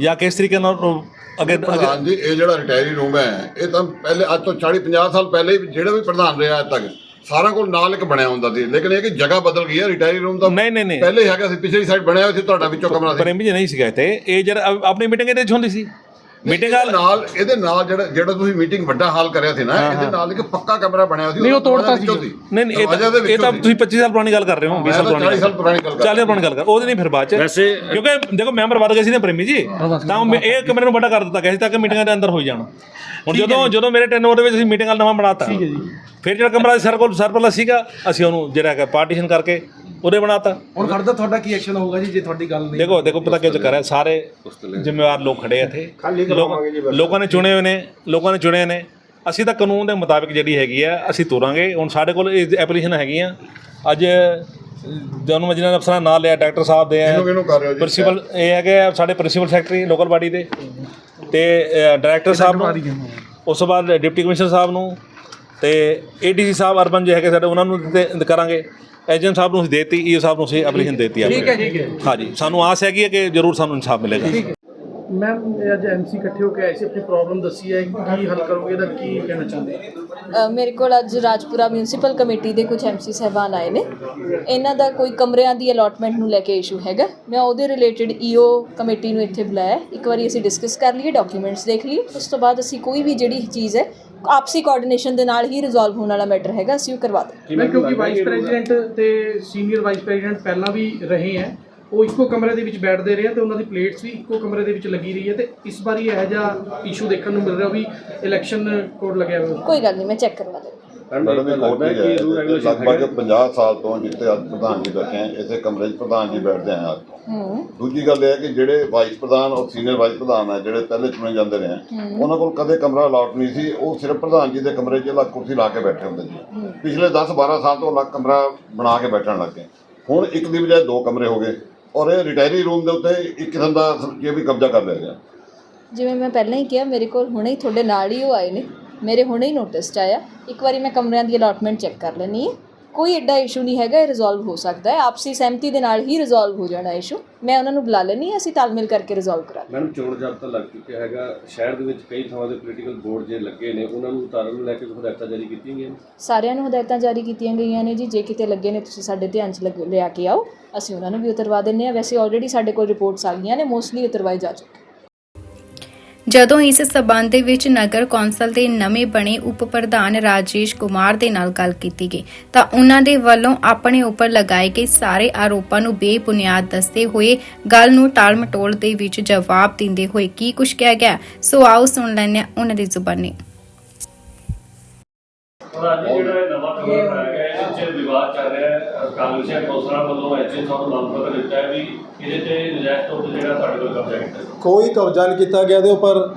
ਜਾਂ ਕਿਸ ਤਰੀਕੇ ਨਾਲ ਉਹ ਅੱਗੇ ਅੱਗੇ ਪ੍ਰਧਾਨ ਜੀ ਇਹ ਜਿਹੜਾ ਰਿਟਾਇਰੀ ਰੂਮ ਹੈ ਇਹ ਤਾਂ ਪਹਿਲੇ ਅੱਜ ਤੋਂ 40 50 ਸਾਲ ਪਹਿਲੇ ਹੀ ਜਿਹੜਾ ਵੀ ਪ੍ਰਧਾਨ ਰਿਹਾ ਅੱਜ ਤੱਕ ਸਾਰਾ ਕੋਲ ਨਾਲ ਇੱਕ ਬਣਿਆ ਹੁੰਦਾ ਸੀ। ਲੇਕਿਨ ਇਹ ਕਿ ਜਗ੍ਹਾ ਬਦਲ ਗਈ ਹੈ ਰਿਟਾਇਰੀ ਰੂਮ ਤਾਂ ਨਹੀਂ ਨਹੀਂ ਨਹੀਂ। ਪਹਿਲੇ ਹੀ ਹੈਗਾ ਸੀ ਪਿਛਲੀ ਸਾਈਡ ਬਣਿਆ ਹੋਇਆ ਸੀ ਤੁਹਾਡਾ ਵਿੱਚੋਂ ਕਮਰਾ ਸੀ। ਪ੍ਰੇਮ ਜੀ ਨਹੀਂ ਸੀਗਾ ਇੱਥੇ। ਇਹ ਜਿਹੜਾ ਅ- ਆਪਣੀ ਮੀਟਿੰਗ ਇਹਦੇ ਚ ਹੁੰਦੀ ਸੀ। ਮੀਟਿੰਗ ਇਹਦੇ ਨਾਲ ਇਹਦੇ ਨਾਲ ਜਿਹੜਾ ਜਿਹੜਾ ਤੁਸੀਂ ਮੀਟਿੰਗ ਵੱਡਾ ਹਾਲ ਕਰਿਆ ਸੀ ਨਾ ਇਹਦੇ ਨਾਲ ਇੱਕ ਪੱਕਾ ਕਮਰਾ ਬਣਿਆ ਸੀ ਨਹੀਂ, ਉਹ ਤੋੜਤਾ ਸੀ। ਨਹੀਂ ਨਹੀਂ ਇਹ ਤਾਂ ਤੁਸੀਂ 25 ਸਾਲ ਪੁਰਾਣੀ ਗੱਲ ਕਰ ਰਹੇ ਹੋ 20 ਮੈਂ ਸਾਲ ਪੁਰਾਣੀ 40 ਸਾਲ ਪੁਰਾਣੀ ਗੱਲ ਕਰ 40 ਸਾਲ ਪੁਰਾਣੀ ਗੱਲ ਕਰ ਉਹਦੇ ਨਹੀਂ ਫਿਰ ਬਾਅਦ ਚ। ਵੈਸੇ ਕਿਉਂਕਿ ਦੇਖੋ ਮੈਂਬਰ ਵੱਧ ਗਏ ਸੀ ਨਾ ਪ੍ਰੇਮੀ ਜੀ। ਤਾਂ ਇਹ ਕਮਰੇ ਨੂੰ ਵੱਡਾ ਕਰ ਦਿੱਤਾ ਗਿਆ ਸੀ ਤਾਂ ਕਿ ਮੀਟਿੰਗਾਂ ਦੇ ਅੰਦਰ ਹੋਈ ਜਾਣ। ਹੁਣ ਜਦੋਂ ਜਦੋਂ ਮੇਰੇ ਟੈਨੋਰ ਦੇ ਵਿੱਚ ਅਸੀਂ ਮੀਟਿੰਗ ਨਵਾਂ ਬਣਾਤਾ। ਫਿਰ ਜਿਹੜਾ ਕਮਰਾ ਸਰ ਕੋਲ ਸਰਪਲਸ ਸੀਗਾ ਅਸੀਂ ਉਹਨੂੰ ਜਿਹੜਾ ਹੈਗਾ ਪਾਰਟੀਸ਼ਨ ਕਰਕੇ ਉਹਦੇ ਬਣਾਤਾ। ਹੁਣ ਫਰਦਰ ਤੁਹਾਡਾ ਕੀ ਐਕਸ਼ਨ ਹੋਊਗਾ ਜੀ ਜੇ ਤੁਹਾਡੀ ਗੱਲ ਨਹੀਂ ਦੇਖੋ ਦੇਖੋ ਪਤਾ ਕੀ ਚੱਕਰ ਹੈ ਸਾਰੇ ਜ਼ਿੰਮੇਵਾਰ ਲੋਕ ਖੜੇ ਇੱਥੇ। ਲੋਕ- ਲੋਕਾਂ ਨੇ ਚੁਣੇ ਹੋਏ ਨੇ ਲੋਕਾਂ ਨੇ ਚੁਣੇ ਨੇ। ਅਸੀਂ ਤਾਂ ਕਾਨੂੰਨ ਦੇ ਮੁਤਾਬਿਕ ਜਿਹੜੀ ਹੈਗੀ ਆ ਅਸੀਂ ਤੋਰਾਂਗੇ। ਹੁਣ ਸਾਡੇ ਕੋਲ ਇਹ ਐਪਲੀਕੇਸ਼ਨ ਹੈਗੀਆਂ। ਅੱਜ ਜਦੋਂ ਮੈਂ ਜਿਹਨਾਂ ਅਫਸਰਾਂ ਨਾਲ ਲਿਆ ਡਾਕਟਰ ਸਾਹਿਬ ਦੇ ਆ ਇਹਨੂੰ ਕਿਹਨੂੰ ਕਰ ਰਹੇ ਹੋ ਜੀ। ਪ੍ਰਿੰਸੀਪਲ ਇਹ ਹੈਗੇ ਆ ਸਾਡੇ ਪ੍ਰਿੰਸੀਪਲ ਸੈਕਟਰੀ ਲੋਕਲ ਬਾਡੀ ਦੇ। ਤੇ ਡਾਇਰੈਕਟਰ ਸਾਹਿਬ ਨੂੰ ਉਸ ਤੋਂ ਬਾਅਦ ਡਿਪਟੀ ਕਮਿਸ਼ਨਰ ਸਾਹਿਬ ਨੂੰ ਤੇ ਏਡੀਸੀ ਸਾਹਿਬ ਅਰਬਨ ਜੇ ਹੈਗੇ ਸਾਡੇ ਉਹਨਾਂ ਨੂੰ ਦਿੱਤੇ ਕਰਾਂਗੇ। ਐਜੈਂਟ ਸਾਹਿਬ ਨੂੰ ਅਸੀਂ ਦੇਤੀ ਈਓ ਸਾਹਿਬ ਨੂੰ ਅਸੀਂ ਐਪਲੀਕੇਸ਼ਨ ਦੇਤੀ ਠੀਕ ਹੈ ਠੀਕ ਹੈ ਹਾਂਜੀ। ਸਾਨੂੰ ਆਸ ਹੈਗੀ ਹੈ ਕਿ ਜ਼ਰੂਰ ਸਾਨੂੰ ਇਨਸਾਫ ਮਿਲੇਗਾ। ਮੈਮ ਅੱਜ ਐਮਸੀ ਇਕੱਠੇ ਹੋ ਕੇ ਆਏ ਸੀ ਆਪਣੀ ਪ੍ਰੋਬਲਮ ਦੱਸੀ ਹੈ ਕੀ ਹੱਲ ਕਰੋਗੇ ਇਹਦਾ ਕੀ ਕਹਿਣਾ ਚਾਹੁੰਦੇ ਮੇਰੇ ਕੋਲ ਅੱਜ ਰਾਜਪੁਰਾ ਮਿਊਨਿਸਪਲ ਕਮੇਟੀ ਦੇ ਕੁਝ ਐਮਸੀ ਸਹਿਬਾਨ ਆਏ ਨੇ। ਇਹਨਾਂ ਦਾ ਕੋਈ ਕਮਰਿਆਂ ਦੀ ਅਲਾਟਮੈਂਟ ਨੂੰ ਲੈ ਕੇ ਇਸ਼ੂ ਹੈਗਾ। ਮੈਂ ਉਹਦੇ ਰਿਲੇਟਡ ਈਓ ਕਮੇਟੀ ਨੂੰ ਇੱਥੇ ਬੁਲਾਇਆ। ਇੱਕ ਵਾਰੀ ਅਸੀਂ ਡਿਸਕਸ ਕਰ ਲਈਏ ਡਾਕੂਮੈਂਟਸ ਦੇਖ ਲਈਏ। ਉਸ ਤੋਂ ਬਾਅਦ ਅਸੀਂ ਕੋਈ ਵੀ ਜਿਹੜੀ ਚੀਜ਼ ਹੈ ਆਪਸੀ ਕੋਆਰਡੀਨੇਸ਼ਨ ਦੇ ਨਾਲ ਹੀ ਰਿਜ਼ੋਲਵ ਹੋਣ ਵਾਲਾ ਮੈਟਰ ਹੈਗਾ ਅਸੀਂ ਉਹ ਕਰਵਾ ਦੇ ਮੈਂ ਕਿਉਂਕਿ ਵਾਈਸ ਪ੍ਰੈਜ਼ੀਡੈਂਟ ਤੇ ਸੀਨੀਅਰ ਵਾਈਸ ਪ੍ਰੈਜ਼ੀਡੈਂਟ ਪਹਿਲਾਂ ਵੀ ਰਹੇ ਹੈ। ਉਹ ਇੱਕੋ ਕਮਰੇ ਦੇ ਵਿੱਚ ਬੈਠਦੇ ਰਹੇ ਆ ਤੇ ਉਹਨਾਂ ਦੀ ਪਲੇਟਸ ਵੀ ਇੱਕੋ ਕਮਰੇ ਦੇ ਵਿੱਚ ਲੱਗੀ ਰਹੀ ਹੈ ਤੇ ਇਸ ਵਾਰੀ ਇਹੋ ਜਿਹਾ ਇਸ਼ੂ ਦੇਖਣ ਨੂੰ ਮਿਲ ਰਿਹਾ ਵੀ ਇਲੈਕਸ਼ਨ ਕੋਡ ਲੱਗਿਆ ਹੋਇਆ। ਕੋਈ ਗੱਲ ਨਹੀਂ ਮੈਂ ਚੈੱਕ ਕਰਵਾ ਦੇ ਮੈਡਮ ਇਹ ਕੋਰਟ ਹੀ ਹੈ ਲਗਭਗ 50 ਸਾਲ ਤੋਂ ਜਿੱਥੇ ਅੱਜ ਪ੍ਰਧਾਨ ਜੀ ਬੈਠੇ ਆ ਇਸੇ ਕਮਰੇ 'ਚ ਪ੍ਰਧਾਨ ਜੀ ਬੈਠਦੇ ਆ ਅੱਜ। ਹੂੰ। ਦੂਜੀ ਗੱਲ ਇਹ ਹੈ ਕਿ ਜਿਹੜੇ ਵਾਈਸ ਪ੍ਰਧਾਨ ਔਰ ਸੀਨੀਅਰ ਵਾਈਸ ਪ੍ਰਧਾਨ ਹੈ ਜਿਹੜੇ ਪਹਿਲੇ ਚੁਣੇ ਜਾਂਦੇ ਨੇ ਉਹਨਾਂ ਕੋਲ ਕਦੇ ਕਮਰਾ ਅਲਾਟ ਨਹੀਂ ਸੀ ਉਹ ਸਿਰਫ ਪ੍ਰਧਾਨ ਜੀ ਦੇ ਕਮਰੇ 'ਚ ਅਲੱਗ ਕੁਰਸੀ ਲਾ ਕੇ ਬੈਠੇ ਹੁੰਦੇ ਸੀ। ਪਿਛਲੇ 10 12 ਸਾਲ ਤੋਂ ਅਲੱਗ ਕਮਰਾ ਬਣਾ ਕੇ ਬੈਠਣ ਲੱਗ ਗਏ। ਹੁਣ ਇੱਕ ਦੀ ਬਜਾਏ ਦੋ ਕਮਰੇ ਹੋ ਗਏ। ਔਰ ਇਹ ਰਿਟਾਇਰੀ ਰੂਮ ਦੇ ਉੱਤੇ ਇੱਕ ਕਿਸਮ ਦਾ ਜੇ ਵੀ ਕਬਜ਼ਾ ਕਰ ਲਿਆ ਗਿਆ। ਜਿਵੇਂ ਮੈਂ ਪਹਿਲਾਂ ਹੀ ਕਿਹਾ, ਮੇਰੇ ਕੋਲ ਹੁਣੇ ਹੀ ਤੁਹਾਡੇ ਨਾਲ ਹੀ ਉਹ ਆਏ ਨੇ। ਮੇਰੇ ਹੁਣੇ ਹੀ ਨੋਟਿਸ 'ਚ ਆਇਆ। ਇੱਕ ਵਾਰੀ ਮੈਂ ਕਮਰਿਆਂ ਦੀ ਅਲਾਟਮੈਂਟ ਚੈੱਕ ਕਰ ਲੈਣੀ ਹੈ। ਕੋਈ ਐਡਾ ਇਸ਼ੂ ਨਹੀਂ ਹੈਗਾ ਇਹ ਰਿਜ਼ੋਲਵ ਹੋ ਸਕਦਾ ਹੈ। ਆਪਸੀ ਸਹਿਮਤੀ ਦੇ ਨਾਲ ਹੀ ਰਿਜ਼ੋਲਵ ਹੋ ਜਾਣਾ ਇਸ਼ੂ ਮੈਂ ਉਹਨਾਂ ਨੂੰ ਬੁਲਾ ਲੈਣੀ ਅਸੀਂ ਤਾਲਮੇਲ ਕਰਕੇ ਰਿਜ਼ੋਲਵ ਕਰਾ ਮੈਡਮ ਚੋਣ ਜਾਬਤਾ ਲੱਗ ਚੁੱਕਿਆ ਹੈਗਾ। ਸ਼ਹਿਰ ਦੇ ਵਿੱਚ ਕਈ ਥਾਵਾਂ ਦੇ ਪੋਲੀਟੀਕਲ ਬੋਰਡ ਜੇ ਲੱਗੇ ਨੇ ਉਹਨਾਂ ਨੂੰ ਉਤਾਰਨ ਨੂੰ ਲੈ ਕੇ ਹਦਾਇਤਾਂ ਜਾਰੀ ਕੀਤੀਆਂ ਗਈਆਂ ਨੇ? ਸਾਰਿਆਂ ਨੂੰ ਹਦਾਇਤਾਂ ਜਾਰੀ ਕੀਤੀਆਂ ਗਈਆਂ ਨੇ ਜੀ। ਜੇ ਕਿਤੇ ਲੱਗੇ ਨੇ ਤੁਸੀਂ ਸਾਡੇ ਧਿਆਨ 'ਚ ਲਿਆ ਕੇ ਆਓ। ਅਸੀਂ ਉਹਨਾਂ ਨੂੰ ਵੀ ਉਤਰਵਾ ਦਿੰਨੇ ਆ ਵੈਸੇ ਆਲਰੇਡੀ ਸਾਡੇ ਕੋਲ ਰਿਪੋਰਟਸ ਆ ਗਈਆਂ ਨੇ ਮੋਸਟਲੀ ਉਤਰਵਾਈ ਜਾ ਚੁੱਕੀ ਜਦੋਂ ਇਸ ਸਬੰਧ ਦੇ ਵਿੱਚ ਨਗਰ ਕੌਂਸਲ ਦੇ ਨਵੇਂ ਬਣੇ ਉਪ ਪ੍ਰਧਾਨ ਰਾਜੇਸ਼ ਕੁਮਾਰ ਦੇ ਨਾਲ ਗੱਲ ਕੀਤੀ ਗਈ, ਤਾਂ ਉਹਨਾਂ ਦੇ ਵੱਲੋਂ ਆਪਣੇ ਉੱਪਰ ਲਗਾਏ ਗਏ ਸਾਰੇ ਆਰੋਪਾਂ ਨੂੰ ਬੇਬੁਨਿਆਦ ਦੱਸਦੇ ਹੋਏ ਗੱਲ ਨੂੰ ਟਾਲਮਟੋਲ ਦੇ ਵਿੱਚ ਜਵਾਬ ਦਿੰਦੇ ਹੋਏ ਕੀ ਕੁਝ ਕਿਹਾ ਗਿਆ, ਸੋ ਆਓ ਸੁਣ ਲੈਂਦੇ ਹਾਂ ਉਹਨਾਂ ਦੀ ਜ਼ੁਬਾਨੀ। ਜਿਹੜਾ ਨਵਾਂ ਕਮਰਾ ਬਣਾਇਆ ਗਿਆ ਵਿੱਚ ਵਿਵਾਦ ਚੱਲ ਰਿਹਾ ਹੈ। ਕਾਂਗਰਸੀਆਂ ਕੌਂਸਲਰਾਂ ਵੱਲੋਂ ਐਚਏ ਸਾਹਿਬ ਨੂੰ ਮੰਗ ਪੱਤਰ ਦਿੱਤਾ ਹੈ ਵੀ ਇਹਦੇ ਤੇ ਨਜਾਇਜ਼ ਤੌਰ ਤੇ ਜਿਹੜਾ ਤੁਹਾਡੇ ਕੋਲ ਕਬਜ਼ਾ ਕੀਤਾ। ਕੋਈ ਕਬਜ਼ਾ ਨਹੀਂ ਕੀਤਾ ਗਿਆ ਇਹਦੇ ਉੱਪਰ।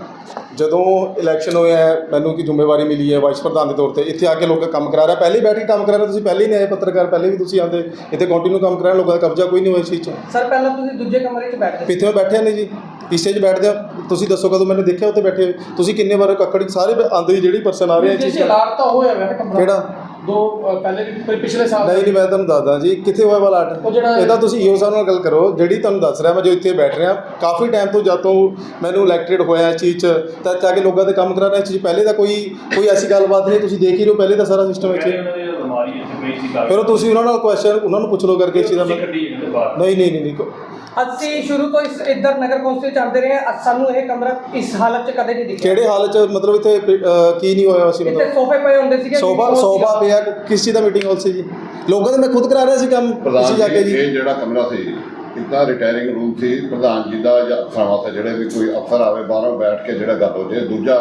ਜਦੋਂ ਇਲੈਕਸ਼ਨ ਹੋਇਆ ਹੈ, ਮੈਨੂੰ ਕੀ ਜ਼ਿੰਮੇਵਾਰੀ ਮਿਲੀ ਹੈ ਵਾਈਸ ਪ੍ਰਧਾਨ ਦੇ ਤੌਰ ਤੇ। ਇੱਥੇ ਆ ਕੇ ਲੋਕਾਂ ਕੰਮ ਕਰਾ ਰਿਹਾ ਪਹਿਲੇ ਬੈਠ ਕੰਮ ਕਰਾ ਰਹੇ ਤੁਸੀਂ ਪਹਿਲੇ ਹੀ ਨਹੀਂ ਆਏ ਪੱਤਰਕਾਰ ਪਹਿਲੇ ਵੀ ਤੁਸੀਂ ਆਉਂਦੇ। ਇੱਥੇ ਕੰਟੀਨਿਊ ਕੰਮ ਕਰਾ ਰਹੇ ਲੋਕਾਂ ਦਾ ਕਬਜ਼ਾ ਕੋਈ ਨਹੀਂ ਹੋਇਆ ਇਸ ਚੀਜ਼ 'ਚ। ਸਰ ਪਹਿਲਾਂ ਤੁਸੀਂ ਦੂਜੇ ਕਮਰੇ 'ਚ ਬੈਠਦੇ ਸੀ। ਪਿੱਛੇ ਬੈਠੇ ਨੇ ਜੀ। ਪਿੱਛੇ 'ਚ ਬੈਠਦੇ ਆ। ਤੁਸੀਂ ਦੱਸੋ ਕਦੋਂ ਮੈਨੂੰ ਦੇਖਿਆ ਉੱਥੇ ਬੈਠੇ ਹੋਏ? ਤੁਸੀਂ ਕਿੰਨੇ ਵਾਰ ਕੱਕੜੀ ਸਾਰੇ ਆਉਂਦੇ ਹੀ ਜਿਹੜੀ ਪਰਸਨ ਆ ਰਹੇ ਆ ਇਹ ਚੀਜ਼ ਹੋਇਆ ਕਮਰਾ। ਕਿਹੜਾ? ਦੋ ਅ, ਪਹਿਲੇ ਵੀ ਪ- ਪਿਛਲੇ ਸਾਲ ਨਹੀਂ ਨਹੀਂ ਮੈਂ ਤੁਹਾਨੂੰ ਦੱਸਦਾ ਜੀ ਕਿੱਥੇ ਹੋਇਆ ਵਾਲਾ ਉਹ ਜਿਹੜਾ- ਆਟ ਇਹ ਤਾਂ ਤੁਸੀਂ ਈਓ ਸਾਹਿਬ ਨਾਲ ਗੱਲ ਕਰੋ ਜਿਹੜੀ ਤੁਹਾਨੂੰ ਦੱਸ ਰਿਹਾ ਮੈਂ ਜੋ ਇੱਥੇ ਬੈਠ ਰਿਹਾ ਕਾਫੀ ਟਾਈਮ ਤੋਂ ਜਦ ਤੋਂ ਮੈਨੂੰ ਇਲੈਕਟਡ ਹੋਇਆ ਇਸ ਚੀਜ਼ 'ਚ ਤਾਂ ਜਾ ਕੇ ਲੋਕਾਂ ਦੇ ਕੰਮ ਕਰਾ ਰਿਹਾ ਇਸ ਚੀਜ਼ ਪਹਿਲੇ ਤਾਂ ਕੋਈ ਕੋਈ ਐਸੀ ਗੱਲਬਾਤ ਨਹੀਂ ਤੁਸੀਂ ਦੇਖ ਹੀ ਰਹੇ ਹੋ ਪਹਿਲੇ ਤਾਂ ਸਾਰਾ ਸਿਸਟਮ ਇੱਥੇ। ਉਹਨਾਂ ਦੀ ਅਲਮਾਰੀ ਇੱਥੇ ਪਈ ਸੀ ਫਿਰ ਉਹ ਤੁਸੀਂ ਉਹਨਾਂ ਨਾਲ ਕੁਐਸਚਨ ਉਹਨਾਂ ਨੂੰ ਪੁੱਛ ਲਓ ਕਰਕੇ ਇਸ ਚੀਜ਼ ਦਾ ਨਹੀਂ ਨਹੀਂ ਨਹੀਂ ਨਹੀਂ ਕੋ- ਅਸੀਂ ਸ਼ੁਰੂ ਤੋਂ ਇਸ ਇੱਧਰ ਨਗਰ ਕੌਂਸਲ 'ਚ ਆਉਂਦੇ ਰਹੇ ਹਾਂ। ਸਾਨੂੰ ਇਹ ਕਮਰਾ ਇਸ ਹਾਲਤ 'ਚ ਕਦੇ ਨਹੀਂ ਦਿਖਿਆ। ਕਿਹੜੇ ਹਾਲ 'ਚ? ਮਤਲਬ ਇੱਥੇ ਅਹ, ਕੀ ਨਹੀਂ ਹੋਇਆ ਸੀ ਇੱਥੇ ਮਤਲਬ ਸੋਫੇ ਪਏ ਹੁੰਦੇ ਸੀਗੇ ਸੋਫਾ ਸੋਫਾ ਪਿਆ ਕਿਸ ਚੀਜ਼ ਦਾ ਮੀਟਿੰਗ ਹਾਲ ਸੀ ਜੀ? ਲੋਕਾਂ ਦੇ ਮੈਂ ਖੁਦ ਕਰਾ ਰਿਹਾ ਸੀ ਕੰਮ ਤੁਸੀਂ ਜਾ ਕੇ ਜੀ। ਜੀ ਇਹ ਜਿਹੜਾ ਕਮਰਾ ਸੀ ਇੱਕ ਤਾਂ ਰਿਟਾਇਰਿੰਗ ਰੂਮ ਸੀ? ਪ੍ਰਧਾਨ ਜੀ ਦਾ ਜਾਂ ਅਫਸਰਾਂ ਵਾਸਤੇ ਜਿਹੜੇ ਵੀ ਕੋਈ ਅਫਸਰ ਆਵੇ ਬਾਹਰੋਂ ਬੈਠ ਕੇ ਜਿਹੜਾ ਗੱਲ ਹੋ ਜੇ। ਦੂਜਾ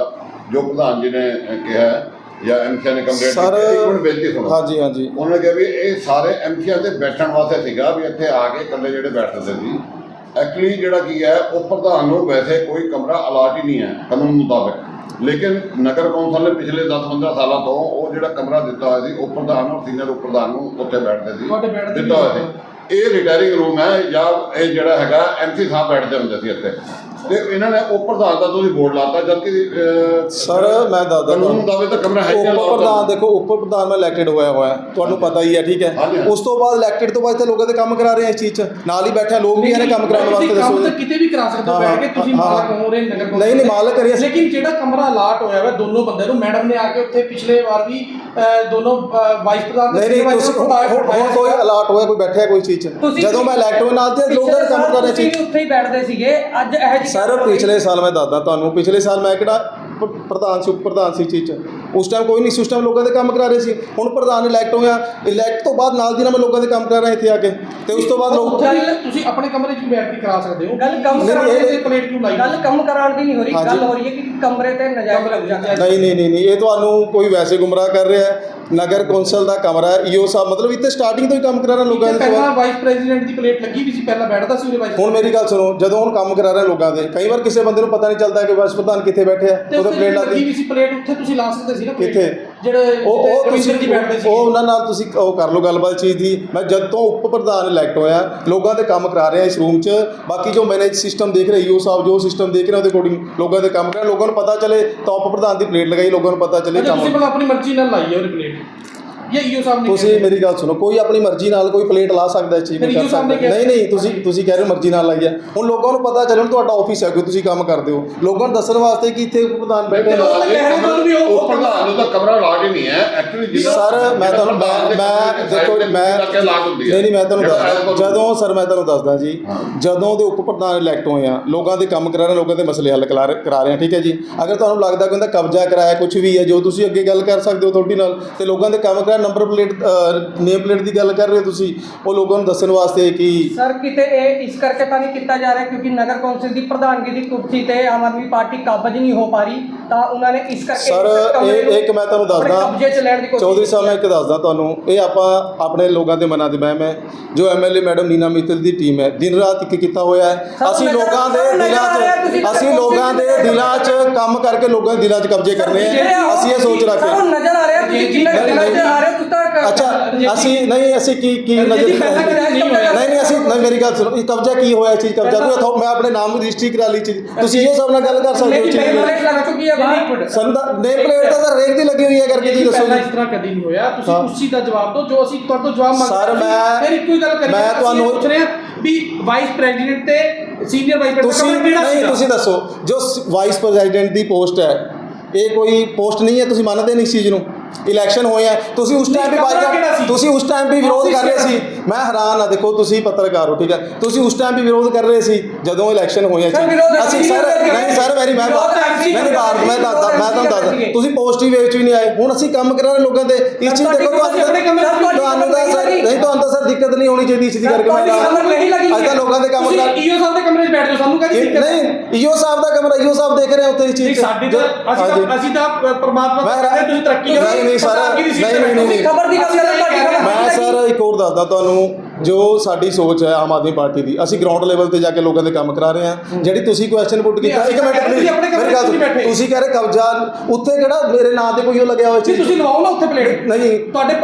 ਜੋ ਪ੍ਰਧਾਨ ਜੀ ਨੇ ਕਿਹਾ ਹੈ ਜਾਂ ਐਮਸੀਆਂ ਨੇ ਕੰਪਲੀਟ Sir, ਇੱਕ ਮਿੰਟ ਬੇਨਤੀ ਸੁਣੋ। ਹਾਂਜੀ ਹਾਂਜੀ। ਉਹਨਾਂ ਨੇ ਕਿਹਾ ਵੀ ਇਹ ਸਾਰੇ ਐਮਸੀਆਂ ਦੇ ਬੈਠਣ ਵਾਸਤੇ ਸੀਗਾ ਵੀ ਇੱਥੇ ਆ ਕੇ ਇਕੱਲੇ ਜਿਹੜੇ ਬੈਠਦੇ ਸੀ। ਐਕਚੁਅਲੀ ਜਿਹੜਾ ਕੀ ਹੈ ਉਹ ਪ੍ਰਧਾਨ ਨੂੰ ਵੈਸੇ ਕੋਈ ਕਮਰਾ ਅਲਾਟ ਹੀ ਨਹੀਂ ਹੈ ਕਾਨੂੰਨ ਮੁਤਾਬਕ। ਲੇਕਿਨ ਨਗਰ ਕੌਂਸਲ ਨੇ ਪਿਛਲੇ 10-15 ਸਾਲਾਂ ਤੋਂ ਉਹ ਜਿਹੜਾ ਕਮਰਾ ਦਿੱਤਾ ਹੋਇਆ ਸੀ ਉਹ ਪ੍ਰਧਾਨ ਔਰ ਸੀਨੀਅਰ ਉਪ ਪ੍ਰਧਾਨ ਨੂੰ ਉੱਥੇ ਬੈਠਦੇ ਸੀ ਦਿੱਤਾ ਹੋਇਆ ਸੀ। ਇਹ ਰਿਟਾਇਰਿੰਗ ਰੂਮ ਹੈ ਜਾਂ ਇਹ ਜਿਹੜਾ ਹੈਗਾ ਐਮਸੀ ਸਾਹਿਬ ਬੈਠਦੇ ਹੁੰਦੇ ਸੀ ਇੱਥੇ। ਤੇ ਇਹਨਾਂ ਨੇ ਉਪ ਪ੍ਰਧਾਨ ਦਾ ਤੁਸੀਂ ਬੋਰਡ ਲਾਤਾ ਜਦਕਿ ਅਹ, ਸਰ ਮੈਂ ਦੱਸਦਾ ਕਾਨੂੰਨ ਮੁਤਾਬਕ ਤਾਂ ਕਮਰਾ ਹੈ ਉਪ ਪ੍ਰਧਾਨ ਦੇਖੋ ਉਪ ਪ੍ਰਧਾਨ ਮੈਂ ਇਲੈਕਟਡ ਹੋਇਆ ਹੋਇਆ ਤੁਹਾਨੂੰ ਪਤਾ ਹੀ ਹੈ ਠੀਕ ਹੈ। ਉਸ ਤੋਂ ਬਾਅਦ ਇਲੈਕਟਡ ਤੋਂ ਬਾਅਦ ਤੇ ਲੋਕਾਂ ਦੇ ਕੰਮ ਕਰਾ ਰਹੇ ਆ ਇਸ ਚੀਜ਼ 'ਚ। ਨਾਲ ਹੀ ਬੈਠੇ ਲੋਕ ਵੀ ਇਹਨੇ ਕੰਮ ਕਰਾਉਣ ਵਾਸਤੇ ਤੁਸੀਂ ਦੱਸੋ। ਤਾਂ ਕਿਤੇ ਵੀ ਕਰਾ ਸਕਦੇ ਹੋ ਬੈਠ ਕੇ ਤੁਸੀਂ ਮਾਲਕ ਹੋ ਰਹੇ ਨਗਰ ਕੌਂਸਲ ਨਹੀਂ, ਨਹੀਂ, ਦੇ। ਮਾਲਕ ਅਸੀਂ। ਲੇਕਿਨ ਜਿਹੜਾ ਕਮਰਾ ਅਲਾਟ ਹੋਇਆ ਹੋਇਆ ਦੋਨੋਂ ਬੰਦੇ ਨੂੰ ਮੈਡਮ ਨੇ ਆ ਕੇ ਉੱਥੇ ਪਿਛਲੇ ਵਾਰ ਵੀ ਦੋਨੋਂ ਵਾਈਸ ਪ੍ਰਧਾਨ ਤੇ ਨਹੀਂ ਤੁਸੀਂ ਹੁਣ ਕੋਈ ਅਲਾਟ ਹੋਇਆ ਕੋਈ ਬੈਠਿਆ ਕੋਈ ਚੀਜ਼ 'ਚ। ਤੁਸੀਂ- ਜਦੋਂ ਮੈਂ ਇਲੈਕਟ ਹੋਇਆ ਨਾਲ ਤੇ ਲੋਕਾਂ ਦੇ ਕੰਮ ਕਰ ਰਹੇ ਤੁਸੀਂ ਸੀ ਉੱਥੇ ਹੀ ਬੈਠਦੇ ਸੀਗੇ ਅੱਜ ਇਹ ਸਰ ਪਿਛਲੇ ਸਾਲ ਮੈਂ ਦੱਸਦਾ ਤੁਹਾਨੂੰ ਪਿਛਲੇ ਸਾਲ ਮੈਂ ਕਿਹੜਾ ਪ- ਪ੍ਰਧਾਨ ਸੀ ਉਪ ਪ੍ਰਧਾਨ ਸੀ ਚੀਜ਼ 'ਚ। ਉਸ ਟਾਈਮ ਕੋਈ ਨਹੀਂ ਸੀ ਉਸ ਟਾਈਮ ਲੋਕਾਂ ਦੇ ਕੰਮ ਕਰਾ ਰਹੇ ਸੀ। ਹੁਣ ਪ੍ਰਧਾਨ ਇਲੈਕਟ ਹੋਇਆ ਇਲੈਕਟ ਤੋਂ ਬਾਅਦ ਨਾਲ ਦੀ ਨਾਲ ਮੈਂ ਲੋਕਾਂ ਦੇ ਕੰਮ ਕਰਾ ਰਿਹਾ ਇੱਥੇ ਆ ਕੇ। ਤੇ ਉਸ ਤੋਂ ਬਾਅਦ ਲੋਕ ਤੁਸੀਂ ਆਪਣੇ ਕਮਰੇ 'ਚ ਵੀ ਬੈਠ ਕੇ ਕਰਾ ਸਕਦੇ ਹੋ। ਗੱਲ ਕੰਮ ਨਹੀਂ, ਕਰਾਉਣ ਇਹ- ਦੀ ਇਹ ਪਲੇਟ ਕਿਉਂ ਲਾਈ? ਗੱਲ ਕੰਮ ਕਰਾਉਣ ਦੀ ਨਹੀਂ ਹੋ ਰਹੀ। ਹਾਂਜੀ। ਗੱਲ ਹੋ ਰਹੀ ਹੈ ਕਿ ਕਮਰੇ ਤੇ ਨਜਾਇਜ਼ ਕਬਜ਼ਾ ਕਰ ਨਹੀਂ ਨਹੀਂ ਨਹੀਂ ਨਹੀਂ ਇਹ ਤੁਹਾਨੂੰ ਕੋਈ ਵੈਸੇ ਗੁੰਮਰਾਹ ਕਰ ਰਿਹਾ ਹੈ। ਨਗਰ ਕੌਂਸਲ ਦਾ ਕਮਰਾ ਹੈ ਈਓ ਸਾਹਿਬ ਮਤਲਬ ਇੱਥੇ ਸਟਾਰਟਿੰਗ ਤੋਂ ਹੀ ਕੰਮ ਕਰਾ ਰਹੇ ਲੋਕਾਂ ਦੇ ਪਹਿਲਾਂ ਸਵਾਲ ਵਾਈਸ ਪ੍ਰੈਜ਼ੀਡੈਂਟ ਦੀ ਪਲੇਟ ਲੱਗੀ ਵੀ ਸੀ ਪਹਿਲਾਂ ਬੈਠਦਾ ਸੀ ਉਹਦੇ ਵਾਈਸ ਹੁਣ ਮੇਰੀ ਗੱਲ ਸੁਣੋ ਜਦੋਂ ਹੁਣ ਕੰਮ ਕਰਾ ਰਹੇ ਲੋਕਾਂ ਦੇ ਕਈ ਵਾਰ ਕਿਸੇ ਬੰਦੇ ਨੂੰ ਪਤਾ ਨਹੀਂ ਚੱਲਦਾ ਕਿ ਬਸ ਪ੍ਰਧਾਨ ਕਿੱਥੇ ਬੈਠੇ ਆ ਉਹਦੇ ਪਲੇਟ ਲੱਗੀ ਵੀ ਸੀ ਪਲੇਟ ਉੱਥੇ ਤੁਸੀਂ ਲਾ ਸਕਦੇ ਸੀ ਨਾ। ਕਿੱਥੇ? ਜਿਹੜੇ ਉਹ ਉਹ ਬੈਠਦੇ ਸੀ। ਉਹ ਉਹਨਾਂ ਨਾਲ ਤੁਸੀਂ ਉਹ ਕਰ ਲਓ ਗੱਲਬਾਤ ਚੀਜ਼ ਦੀ। ਮੈਂ ਜਦ ਤੋਂ ਉਪ ਪ੍ਰਧਾਨ ਇਲੈਕਟ ਹੋਇਆ ਲੋਕਾਂ ਦੇ ਕੰਮ ਕਰਾ ਰਿਹਾ ਇਸ ਰੂਮ 'ਚ। ਬਾਕੀ ਜੋ ਮੈਨੇਜ ਸਿਸਟਮ ਦੇਖ ਰਹੇ ਈਓ ਸਾਹਿਬ ਜੋ ਸਿਸਟਮ ਦੇਖ ਰਹੇ ਉਹਦੇ ਅਕੋਰਡਿੰਗ ਲੋਕਾਂ ਦੇ ਕੰਮ ਕਰਾ। ਲੋਕਾਂ ਨੂੰ ਪਤਾ ਚੱਲੇ ਤਾਂ ਉਪ ਪ੍ਰਧਾਨ ਦੀ ਪਲੇਟ ਲਗਾਈ ਲੋਕਾਂ ਨੂੰ ਪਤਾ ਚੱਲੇ ਤੁਸੀਂ ਕੰਮ ਆਪਣੀ ਮਰਜ਼ੀ ਨਾਲ ਲਾਈ ਹੈ ਉਹਦੀ ਪਲੇਟ ਇਹ ਈਓ ਸਾਹਿਬ ਨੇ ਤੁਸੀਂ। ਮੇਰੀ ਗੱਲ ਸੁਣੋ ਕੋਈ ਆਪਣੀ ਮਰਜ਼ੀ ਨਾਲ ਕੋਈ ਪਲੇਟ ਲਾ ਸਕਦਾ ਇਸ ਚੀਜ਼ ਨੂੰ ਕਰ ਸਕਦਾ। ਨਹੀਂ ਨਹੀਂ ਤੁਸੀਂ ਤੁਸੀਂ ਕਹਿ ਰਹੇ ਹੋ ਮਰਜ਼ੀ ਨਾਲ ਲਾਈ ਹੈ ਹੁਣ ਲੋਕਾਂ ਨੂੰ ਪਤਾ ਚੱਲਣ ਤੁਹਾਡਾ ਆਫਿਸ ਹੈ ਕੋਈ ਤੁਸੀਂ ਕੰਮ ਕਰਦੇ ਹੋ। ਲੋਕਾਂ ਨੂੰ ਦੱਸਣ ਵਾਸਤੇ ਕਿ ਇੱਥੇ ਉਪ ਪ੍ਰਧਾਨ ਬੈਠੇ ਨੇ ਤਾਂ ਕਹਿ ਰਹੇ ਤੁਹਾਨੂੰ ਵੀ ਉਹ- ਪ੍ਰਧਾਨ ਨੂੰ ਤਾਂ ਕਮਰਾ ਅਲਾਟ ਹੀ ਨਹੀਂ ਹੈ। ਐਕਚੁਅਲੀ ਸਰ ਮੈਂ ਤੁਹਾਨੂੰ ਮੈਂ ਮੈਂ ਦੇਖੋ ਮੈਂ ਅਲਾਟ ਹੁੰਦੀ ਹੈ। ਨਹੀਂ ਨਹੀਂ ਮੈਂ ਤੁਹਾਨੂੰ ਜਦੋਂ ਸਰ ਮੈਂ ਤੁਹਾਨੂੰ ਦੱਸਦਾ ਜੀ ਜਦੋਂ ਦੇ ਉਪ ਪ੍ਰਧਾਨ ਇਲੈਕਟ ਹੋਏ ਆ ਲੋਕਾਂ ਦੇ ਕੰਮ ਕਰਾ ਰਹੇ ਲੋਕਾਂ ਦੇ ਮਸਲੇ ਹੱਲ ਕਰਾ ਰਹੇ ਕਰਾ ਰਹੇ ਆ ਠੀਕ ਹੈ ਜੀ? ਅਗਰ ਤੁਹਾਨੂੰ ਲੱਗਦਾ ਕਿ ਉਹਦਾ ਕਬਜ਼ਾ ਕਰਾਇਆ ਕੁਝ ਵੀ ਹੈ ਜੋ ਤੁਸੀਂ ਅੱਗੇ ਗੱਲ ਕਰ ਸਕਦੇ ਹੋ ਤੁਹਾਡੀ ਨਾਲ ਤੇ ਲੋਕਾਂ ਦੇ ਕੰਮ ਕਰਾ ਨੰਬਰ ਪਲੇਟ ਨੇਮ ਪਲੇਟ ਦੀ ਗੱਲ ਕਰ ਰਹੇ ਹੋ ਤੁਸੀਂ ਉਹ ਲੋਕਾਂ ਨੂੰ ਦੱਸਣ ਵਾਸਤੇ ਕਿ ਸਰ ਕਿਤੇ ਇਹ ਇਸ ਕਰਕੇ ਤਾਂ ਨਹੀਂ ਕੀਤਾ ਜਾ ਰਿਹਾ ਕਿਉਂਕਿ ਨਗਰ ਕੌਂਸਲ ਦੀ ਪ੍ਰਧਾਨਗੀ ਦੀ ਕੁਰਸੀ ਤੇ ਆਮ ਆਦਮੀ ਪਾਰਟੀ ਕਾਬਜ ਨਹੀਂ ਹੋ ਪਾ ਰਹੀ ਤਾਂ ਉਹਨਾਂ ਨੇ ਇਸ ਕਰਕੇ ਸਰ ਇਹ ਇੱਕ ਮੈਂ ਤੁਹਾਨੂੰ ਆਪਣੇ ਕਬਜ਼ੇ 'ਚ ਲੈਣ ਦੀ ਦੱਸਦਾ ਕੋਸ਼ਿਸ਼ ਚੌਧਰੀ ਸਾਹਿਬ ਮੈਂ ਇੱਕ ਦੱਸਦਾ ਤੁਹਾਨੂੰ ਇਹ ਆਪਾਂ ਆਪਣੇ ਲੋਕਾਂ ਦੇ ਮਨਾਂ ਦੇ ਵਹਿਮ ਹੈ ਜੋ ਐਮਐਲਏ ਮੈਡਮ ਨੀਨਾ ਮਿੱਤਲ ਦੀ ਟੀਮ ਹੈ ਦਿਨ ਰਾਤ ਇੱਕ ਕੀਤਾ ਹੋਇਆ ਹੈ। ਅਸੀਂ ਲੋਕਾਂ ਦੇ ਦਿਲਾਂ 'ਚ ਅਸੀਂ ਲੋਕਾਂ ਦੇ ਦਿਲਾਂ 'ਚ ਕੰਮ ਕਰਕੇ ਲੋਕਾਂ ਦੇ ਦਿਲਾਂ 'ਚ ਕਬਜ਼ੇ ਕਰਨੇ ਆ ਅਸੀਂ ਇਹ ਸੋਚ ਰੱਖੇ ਨਜ਼ਰ ਆ ਰਿਹਾ ਤੁਸੀਂ ਕਿੰਨੇ ਨਹੀਂ, ਦਿਨਾਂ 'ਚ। ਆ ਰਹੇ ਹੋ ਤੁਸੀਂ ਤਾਂ ਅੱਛਾ ਅਸੀਂ ਨਹੀਂ ਅਸੀਂ ਕੀ ਕੀ ਨਜ਼ਰ ਨਹੀਂ ਨਹੀਂ ਅਸੀਂ ਨਹੀਂ ਮੇਰੀ ਗੱਲ ਸੁਣੋ ਇਹ ਕਬਜ਼ਾ ਕੀ ਹੋਇਆ ਚੀਜ਼ ਕਬਜ਼ਾ ਕੋਈ ਮੈਂ ਆਪਣੇ ਨਾਮ ਦੀ ਰਜਿਸਟਰੀ ਕਰਾ ਲਈ ਚੀਜ਼ ਤੁਸੀਂ ਇਹ ਸਭ ਨਾਲ ਗੱਲ ਕਰ ਸਕਦੇ ਹੋ ਚੀਜ਼ ਸੰਦਾ ਨੇਮ ਪਲੇਟ ਤਾਂ ਸਰ ਰੇਕ ਦੀ ਲੱਗੀ ਹੋਈ ਹੈ ਕਰਕੇ ਜੀ ਦੱਸੋ ਜੀ। ਇਸ ਤਰ੍ਹਾਂ ਕਦੀ ਨਹੀਂ ਹੋਇਆ। ਤੁਸੀਂ। ਉਸ ਦਾ ਜਵਾਬ ਦਿਓ ਜੋ ਅਸੀਂ ਤੁਹਾਡੇ ਤੋਂ ਜਵਾਬ ਮੰਗਦੇ ਸਰ, ਹਾਂ। ਮੈਂ- ਫਿਰ ਇੱਕੋ ਹੀ ਗੱਲ ਕਰੀਏ। ਮੈਂ ਤੁਹਾਨੂੰ- ਪੁੱਛ ਰਹੇ ਵੀ ਵਾਈਸ ਪ੍ਰੈਜ਼ੀਡੈਂਟ ਤੇ ਸੀਨੀਅਰ ਵਾਈਸ ਪ੍ਰੈਜ਼ੀਡੈਂਟ ਨਹੀਂ ਤੁਸੀਂ ਦੱਸੋ ਜੋ ਵਾਈਸ ਪ੍ਰੈਜ਼ੀਡੈਂਟ ਦੀ ਪੋਸਟ ਹੈ ਇਹ ਕੋਈ ਪੋਸਟ ਨਹੀਂ ਹੈ ਤੁਸੀਂ ਮੰਨਦੇ ਨਹੀਂ ਇਸ ਚੀਜ਼ ਨੂੰ? ਇਲੈਕਸ਼ਨ ਹੋਏ ਆ। ਤੁਸੀਂ ਉਸ ਟਾਈਮ ਵੀ ਬਾਈਕਾਟ? ਤੁਸੀਂ ਉਸ ਟਾਈਮ ਵੀ ਵਿਰੋਧ ਕਰ ਰਹੇ ਸੀ? ਮੈਂ ਹੈਰਾਨ ਆ ਦੇਖੋ ਤੁਸੀਂ ਪੱਤਰਕਾਰ ਹੋ ਠੀਕ ਹੈ? ਤੁਸੀਂ ਉਸ ਟਾਈਮ ਵੀ ਵਿਰੋਧ ਕਰ ਰਹੇ ਸੀ ਜਦੋਂ ਇਲੈਕਸ਼ਨ ਹੋਏ ਵਿਰੋਧ ਅਸੀਂ ਸਰ ਨਹੀਂ ਸਰ ਮੇਰੀ ਮੈਂ ਤਾਂ ਨਹੀਂ ਬਾਤ ਮੈਂ ਦੱਸਦਾ ਮੈਂ ਤੁਹਾਨੂੰ ਦੱਸਦਾ। ਤੁਸੀਂ ਪੋਜ਼ਿਟਿਵ ਵੇਵ ਚ ਵੀ ਨਹੀਂ ਆਏ। ਹੁਣ ਅਸੀਂ ਕੰਮ ਕਰਾ ਰਹੇ ਲੋਕਾਂ ਦੇ ਇਸ ਚੀਜ਼ ਦੇਖੋ ਤੁਹਾਨੂੰ ਤਾਂ ਤੁਹਾਨੂੰ ਤਾਂ ਦਿੱਕਤ ਨਹੀਂ ਹੋਣੀ ਚਾਹੀਦੀ ਇਸ ਦੀ ਕਰਕੇ ਮੈਂ ਸਮਝ ਨਹੀਂ ਲੱਗੀ ਅੱਜ ਤਾਂ ਲੋਕਾਂ ਦੇ ਕੰਮ ਤੁਸੀਂ ਕਰ ਈਓ ਸਾਹਿਬ ਦੇ ਕਮਰੇ 'ਚ ਬੈਠ ਜਾਓ ਸਾਨੂੰ ਇਹ- ਦਿੱਕਤ? ਨਹੀਂ ਈਓ ਸਾਹਿਬ ਦਾ ਕਮਰਾ ਈਓ ਸਾਹਿਬ ਦੇਖ ਰਹੇ ਹੋ ਉੱਥੇ ਇਸ ਚੀਜ਼ ਸਾਡੀ ਤਾਂ ਅਸੀਂ। ਤਾਂ ਅਸੀਂ ਤਾਂ ਪਰਮਾਤਮਾ ਹਾਂ, ਤੁਸੀਂ ਤਰੱਕੀ ਕਰੋ। ਨਹੀਂ ਨਹੀਂ ਸਰ ਨਹੀਂ ਨਹੀਂ ਖਬਰ ਦੀ ਗੱਲ ਕਰ ਮੈਂ ਸਰ ਇੱਕ ਹੋਰ ਦੱਸਦਾ ਤੁਹਾਨੂੰ। ਜੋ ਸਾਡੀ ਸੋਚ ਹੈ ਆਮ ਆਦਮੀ ਪਾਰਟੀ ਦੀ। ਅਸੀਂ ਗਰਾਊਂਡ ਲੈਵਲ ਤੇ ਜਾ ਕੇ ਲੋਕਾਂ ਦੇ ਕੰਮ ਕਰਾ ਰਹੇ ਹਾਂ। ਜਿਹੜੀ ਤੁਸੀਂ ਕੁਐਸਚਨ ਪੁੱਟ ਕੀਤਾ ਇੱਕ ਮਿੰਟ please, ਮੇਰੀ ਗੱਲ ਸੁਣੋ। ਤੁਸੀਂ ਕਹਿ ਰਹੇ ਕਬਜ਼ਾ ਉੱਥੇ ਕਿਹੜਾ ਮੇਰੇ ਨਾਂ ਤੇ ਕੋਈ ਉਹ ਲੱਗਿਆ ਹੋਇਆ ਚੀਜ਼ ਤੁਸੀਂ ਲਵਾਓ ਨਾ ਉੱਥੇ ਪਲੇਟ। ਨਹੀਂ। ਤੁਹਾਡੇ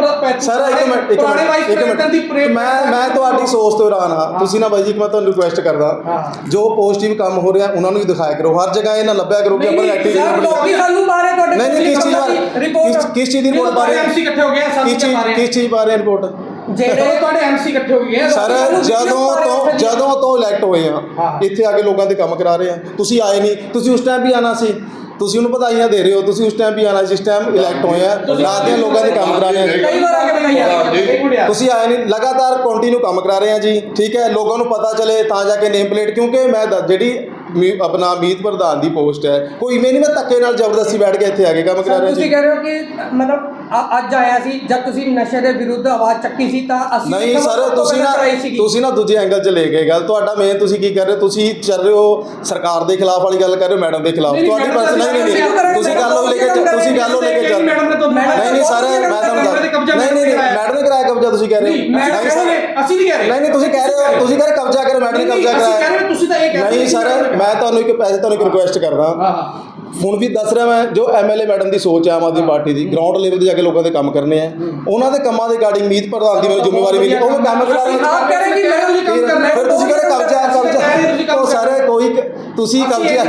ਸਰ ਇੱਕ ਮਿੰਟ ਇੱਕ ਪੁਰਾਣੇ ਵਾਈਸ ਮਿੰਟ ਇੱਕ ਪ੍ਰੈਜ਼ੀਡੈਂਟ ਦੀ ਮਿੰਟ ਪਲੇਟ ਮੈਂ ਮੈਂ ਤੁਹਾਡੀ ਸੋਚ ਤੋਂ ਹੈਰਾਨ ਹਾਂ। ਤੁਸੀਂ ਨਾ ਬਾਈ ਜੀ ਇੱਕ ਮੈਂ ਤੁਹਾਨੂੰ ਰਿਕੁਐਸਟ ਕਰਦਾ। ਜੋ ਪੋਜ਼ਿਟਿਵ ਕੰਮ ਹੋ ਰਿਹਾ ਉਹਨਾਂ ਨੂੰ ਵੀ ਦਿਖਾਇਆ ਕਰੋ। ਹਰ ਜਗ੍ਹਾ ਇਹ ਨਾ ਲੱਭਿਆ ਕਰੋ ਕਿ ਆਪਾਂ ਐਕਟਿਵ ਸਰ ਲੋਕੀ ਸਾਨੂੰ ਬਾਰੇ ਤੁਹਾਡੇ ਨਹੀਂ ਨਹੀਂ ਕਿਸ ਚੀਜ਼ ਬਾਰੇ? ਰਿਪੋਰਟ ਕਿਸ- ਕਿਸ ਚੀਜ਼ ਦੀ ਰਿਪੋਰਟ ਬਾਰੇ ਐਮਸੀ ਇਕੱਠੇ ਹੋ ਗਏ ਆ, ਸਾਨੂੰ ਕਿਸ ਚੀਜ਼? ਕਿਸ ਚੀਜ਼ ਬਾਰੇ ਰਿਪੋਰਟ ਜਿਹੜੇ ਤੁਹਾਡੇ ਐਮਸੀ ਇਕੱਠੇ ਹੋ ਗਏ ਆ ਸਰ ਜਦੋਂ ਤੋਂ ਜਦੋਂ ਤੋਂ ਇਲੈਕਟ ਹੋਏ ਆ ਇੱਥੇ ਆ ਕੇ ਲੋਕਾਂ ਦੇ ਕੰਮ ਕਰਾ ਰਹੇ ਆ। ਤੁਸੀਂ ਆਏ ਨਹੀਂ ਤੁਸੀਂ ਉਸ ਟਾਈਮ ਵੀ ਆਣਾ ਸੀ। ਤੁਸੀਂ ਉਹਨੂੰ ਵਧਾਈਆਂ ਦੇ ਰਹੇ ਹੋ ਤੁਸੀਂ ਉਸ ਟਾਈਮ ਵੀ ਆਣਾ ਜਿਸ ਟਾਈਮ ਇਲੈਕਟ ਹੋਏ ਆ। ਰਾਤ ਦੇ ਲੋਕਾਂ ਦੇ ਕੰਮ ਕਰਾ ਰਹੇ ਆ ਕਈ ਵਾਰ ਆ ਕੇ ਬਣਾਈ ਆ ਇੱਕ ਮਿੰਟ ਯਾਰ ਤੁਸੀਂ ਆਏ ਨਹੀਂ ਲਗਾਤਾਰ ਕੰਟੀਨਿਊ ਕੰਮ ਕਰਾ ਰਹੇ ਆ ਜੀ ਠੀਕ ਹੈ? ਲੋਕਾਂ ਨੂੰ ਪਤਾ ਚੱਲੇ ਤਾਂ ਜਾ ਕੇ ਨੇਮ ਪਲੇਟ ਕਿਉਂਕਿ ਮੈਂ ਦੱਸ- ਜਿਹੜੀ ਮੀ- ਆਪਣਾ ਮੀਤ ਪ੍ਰਧਾਨ ਦੀ ਪੋਸਟ ਹੈ ਕੋਈ ਇਵੇਂ ਨਹੀਂ ਮੈਂ ਧੱਕੇ ਨਾਲ ਜ਼ਬਰਦਸਤੀ ਬੈਠ ਕੇ ਇੱਥੇ ਆ ਕੇ ਕੰਮ ਕਰਾ ਰਿਹਾ ਤੁਸੀਂ ਜੀ। ਕਹਿ ਰਹੇ ਹੋ ਕਿ ਮਤਲਬ ਅ- ਅੱਜ ਆਇਆ ਸੀ ਜਦ ਤੁਸੀਂ ਨਸ਼ੇ ਦੇ ਵਿਰੁੱਧ ਆਵਾਜ਼ ਚੱਕੀ ਸੀ ਤਾਂ ਅਸੀਂ ਨਹੀਂ ਸਰ ਤੁਸੀਂ ਨਾ ਕਰਾਈ ਸੀਗੀ। ਤੁਸੀਂ ਨਾ ਦੂਜੇ ਐਂਗਲ 'ਚ ਲੈ ਗਏ ਗੱਲ ਤੁਹਾਡਾ ਮੇਨ ਤੁਸੀਂ ਕੀ ਕਰ ਰਹੇ ਹੋ? ਤੁਸੀਂ ਚੱਲ ਰਹੇ ਹੋ ਸਰਕਾਰ ਦੇ ਖਿਲਾਫ ਵਾਲੀ ਗੱਲ ਕਰ ਰਹੇ ਹੋ ਮੈਡਮ ਦੇ ਖਿਲਾਫ। ਨਹੀਂ, ਨਹੀਂ, ਤੁਹਾਡੀ ਮੈਡਮ ਪਰਸਨ ਨਹੀਂ ਨਹੀਂ ਅਸੀਂ ਕਰ- ਤੁਸੀਂ ਗੱਲ ਉਹ ਲੈ ਕੇ ਤੁਸੀਂ ਗੱਲ ਉਹ ਲੈ ਕੇ ਚੱਲ। ਮੈਡਮ ਨੇ ਤਾਂ ਨਹੀਂ ਨਹੀਂ ਸਰ ਮੈਂ ਤੁਹਾਨੂੰ ਦੱਸ ਨਹੀਂ ਨਹੀਂ ਨਹੀਂ ਮੈਡਮ ਨੇ ਕਰਾਇਆ ਕਬਜ਼ਾ ਤੁਸੀਂ ਕਹਿ ਰਹੇ ਹੋ। ਮੈਂ ਨਹੀਂ ਸਰ। ਅਸੀਂ ਨਹੀਂ ਕਹਿ ਰਹੇ। ਨਹੀਂ ਨਹੀਂ ਤੁਸੀਂ ਕਹਿ ਰਹੇ ਹੋ ਤੁਸੀਂ ਕਹਿ ਰਹੇ ਕਬਜ਼ਾ ਕਰੋ ਮੈਡਮ ਨੇ ਨਹੀਂ, ਕਬਜ਼ਾ ਅਸੀਂ ਕਹਿ ਕਰਾਇਆ ਹੋ, ਤੁਸੀਂ ਤਾਂ ਇਹ ਕਹਿ ਰਹੇ ਨਹੀਂ ਹੋ। ਸਰ ਮੈਂ ਤੁਹਾਨੂੰ ਇੱਕ ਪੈਸੇ ਤੁਹਾਨੂੰ ਇੱਕ ਰਿਕੁਐਸਟ ਕਰਦਾ। ਹਾਂ ਹਾਂ। ਹੁਣ ਵੀ ਦੱਸ ਰਿਹਾ ਮੈਂ ਜੋ ਐਮਐਲਏ ਮੈਡਮ ਦੀ ਸੋਚ ਹੈ ਆਮ ਆਦਮੀ ਪਾਰਟੀ ਦੀ ਗਰਾਊਂਡ ਲੈਵਲ ਤੇ ਜਾ ਕੇ ਲੋਕਾਂ ਦੇ ਕੰਮ ਕਰਨੇ ਆ। ਉਹਨਾਂ ਦੇ ਕੰਮਾਂ ਦੇ ਗਾਰਡਿੰਗ ਮੀਤ ਪ੍ਰਧਾਨ ਦੀ ਮੈਨੂੰ ਜ਼ਿੰਮੇਵਾਰੀ ਮਿਲੀ। ਉਹ ਵੀ ਕੰਮ ਕਰਾ ਰਹੇ ਆਪ ਕਹਿ ਰਹੇ ਕਿ ਮੈਂ ਤੁਸੀਂ ਕੰਮ ਕਰਨਾ ਹੈ। ਫਿਰ ਤੁਸੀਂ ਕਹਿੰਦੇ ਕਬਜ਼ਾ ਕਬਜ਼ਾ। ਉਹ ਸਾਰੇ ਕੋਈ ਤੁਸੀਂ ਕਬਜ਼ਾ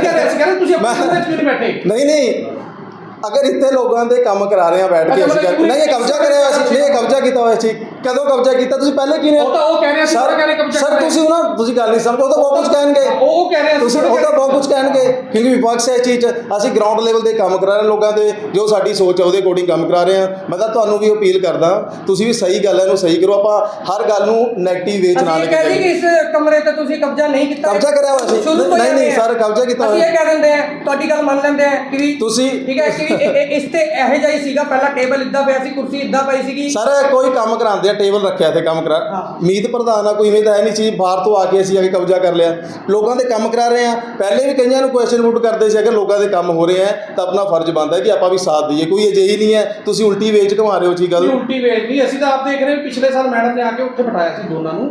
ਮੈਂ- ਨਹੀਂ ਨਹੀਂ। ਅਗਰ ਇੱਥੇ ਲੋਕਾਂ ਦੇ ਕੰਮ ਕਰਾ ਰਹੇ ਆ ਬੈਠ ਕੇ ਅਸੀਂ ਨਹੀਂ ਇਹ ਕਬਜ਼ਾ ਕਰਿਆ ਹੋਇਆ ਸੀ। ਨਹੀਂ ਇਹ ਕਬਜ਼ਾ ਕੀਤਾ ਹੋਇਆ ਸੀ। ਕਦੋਂ ਕਬਜ਼ਾ ਕੀਤਾ? ਤੁਸੀਂ ਪਹਿਲੇ ਕਿਹਨੇ ਉਹ ਤਾਂ ਉਹ ਕਹਿ ਰਹੇ ਸੀ, ਉਹ ਤਾਂ ਕਹਿ ਰਹੇ ਕਬਜ਼ਾ ਸਰ। ਤੁਸੀਂ ਉਹਨਾਂ ਤੁਸੀਂ ਗੱਲ ਨਹੀਂ ਸਮਝੋ ਉਹ ਤਾਂ ਬਹੁਤ ਕੁਝ ਕਹਿਣਗੇ। ਉਹ ਕਹਿ ਰਹੇ ਤੁਸੀਂ ਉਹ ਤਾਂ ਬਹੁਤ ਕੁਝ ਕਹਿਣਗੇ। ਕਿਉਂਕਿ ਵਿਪਕਸ਼ ਹੈ ਚੀਜ਼ ਅਸੀਂ ਗਰਾਊਂਡ ਲੈਵਲ ਤੇ ਕੰਮ ਕਰਾ ਰਹੇ ਹਾਂ ਲੋਕਾਂ ਦੇ ਜੋ ਸਾਡੀ ਸੋਚ ਹੈ ਉਹਦੇ ਅਕੋਰਡਿੰਗ ਕੰਮ ਕਰਾ ਰਹੇ ਹਾਂ। ਮੈਂ ਤਾਂ ਤੁਹਾਨੂੰ ਵੀ ਅਪੀਲ ਕਰਦਾ ਤੁਸੀਂ ਵੀ ਸਹੀ ਗੱਲ ਹੈ ਇਹਨੂੰ ਸਹੀ ਕਰੋ। ਆਪਾਂ ਹਰ ਗੱਲ ਨੂੰ 네ਗੇਟਿਵ ਵੇਚ ਨਾ ਅਸੀਂ ਲੈ ਕੇ ਕਹਿ ਰਹੀ ਕਿ ਇਸ ਕਮਰੇ ਤੇ ਤੁਸੀਂ ਕਬਜ਼ਾ ਨਹੀਂ ਕੀਤਾ। ਕਬਜ਼ਾ ਕਰਿਆ ਹੋਇਆ ਸੀ। ਸ਼ੁਰੂ ਨਹੀਂ, ਨਹੀਂ। ਸਰ, ਕਬਜ਼ਾ ਕੀਤਾ ਅਸੀਂ ਹੋਇਆ। ਇਹ ਕਹਿ ਦਿੰਦੇ ਆ ਤੁਹਾਡੀ ਗੱਲ ਮੰਨ ਲੈਂਦੇ ਆ ਕਿ ਵੀ ਤੁਸੀਂ- ਠੀਕ ਹੈ ਕਿ ਵੀ ਇਹ- ਇਹ- ਇਸ ਤੇ ਇਹੋ ਜਿਹਾ ਹੀ ਸੀਗਾ ਪਹਿਲਾਂ ਟੇਬਲ ਇੱਦਾਂ ਪਿਆ ਸੀ ਕੁਰਸੀ ਇੱਦਾਂ ਪਈ ਸੀਗੀ। ਸਰ ਕੋਈ ਕੰਮ ਕਰਾਉਂਦੇ ਆ ਟੇਬਲ ਰੱਖਿਆ ਤੇ ਕੰਮ ਕਰਾ ਹਾਂ। ਮੀਤ ਪ੍ਰਧਾਨ ਆ ਕੋਈ ਇਵੇਂ ਤਾਂ ਹੈ ਨਹੀਂ ਚੀਜ਼ ਬਾਹਰ ਤੋਂ ਆ ਕੇ ਅਸੀਂ ਆ ਕੇ ਕਬਜ਼ਾ ਕਰ ਲਿਆ। ਲੋਕਾਂ ਦੇ ਕੰਮ ਕਰਾ ਰਹੇ ਆ। ਪਹਿਲੇ ਵੀ ਕਈਆਂ ਨੂੰ ਕੁਐਸਚਨ ਪੁੱਟ ਕਰਦੇ ਸੀ ਅਗਰ ਲੋਕਾਂ ਦੇ ਕੰਮ ਹੋ ਰਹੇ ਆ ਤਾਂ ਆਪਣਾ ਫਰਜ਼ ਬਣਦਾ ਹੈ ਕਿ ਆਪਾਂ ਵੀ ਸਾਥ ਦਈਏ। ਕੋਈ ਅਜਿਹੀ ਨਹੀਂ ਹੈ ਤੁਸੀਂ ਉਲਟੀ ਵੇਚ ਘਮਾ ਰਹੇ ਹੋ ਜੀ? ਗੱਲ ਉਲਟੀ ਵੇਚ ਨਹੀਂ ਅਸੀਂ ਤਾਂ ਆਪ ਦੇਖ ਰਹੇ ਹਾਂ, ਪਿਛਲੇ ਸਾਲ ਮੈਡਮ ਨੇ ਆ ਕੇ ਉੱਥੇ ਬਿਠਾਇਆ ਸੀ ਦੋਨਾਂ ਨੂੰ।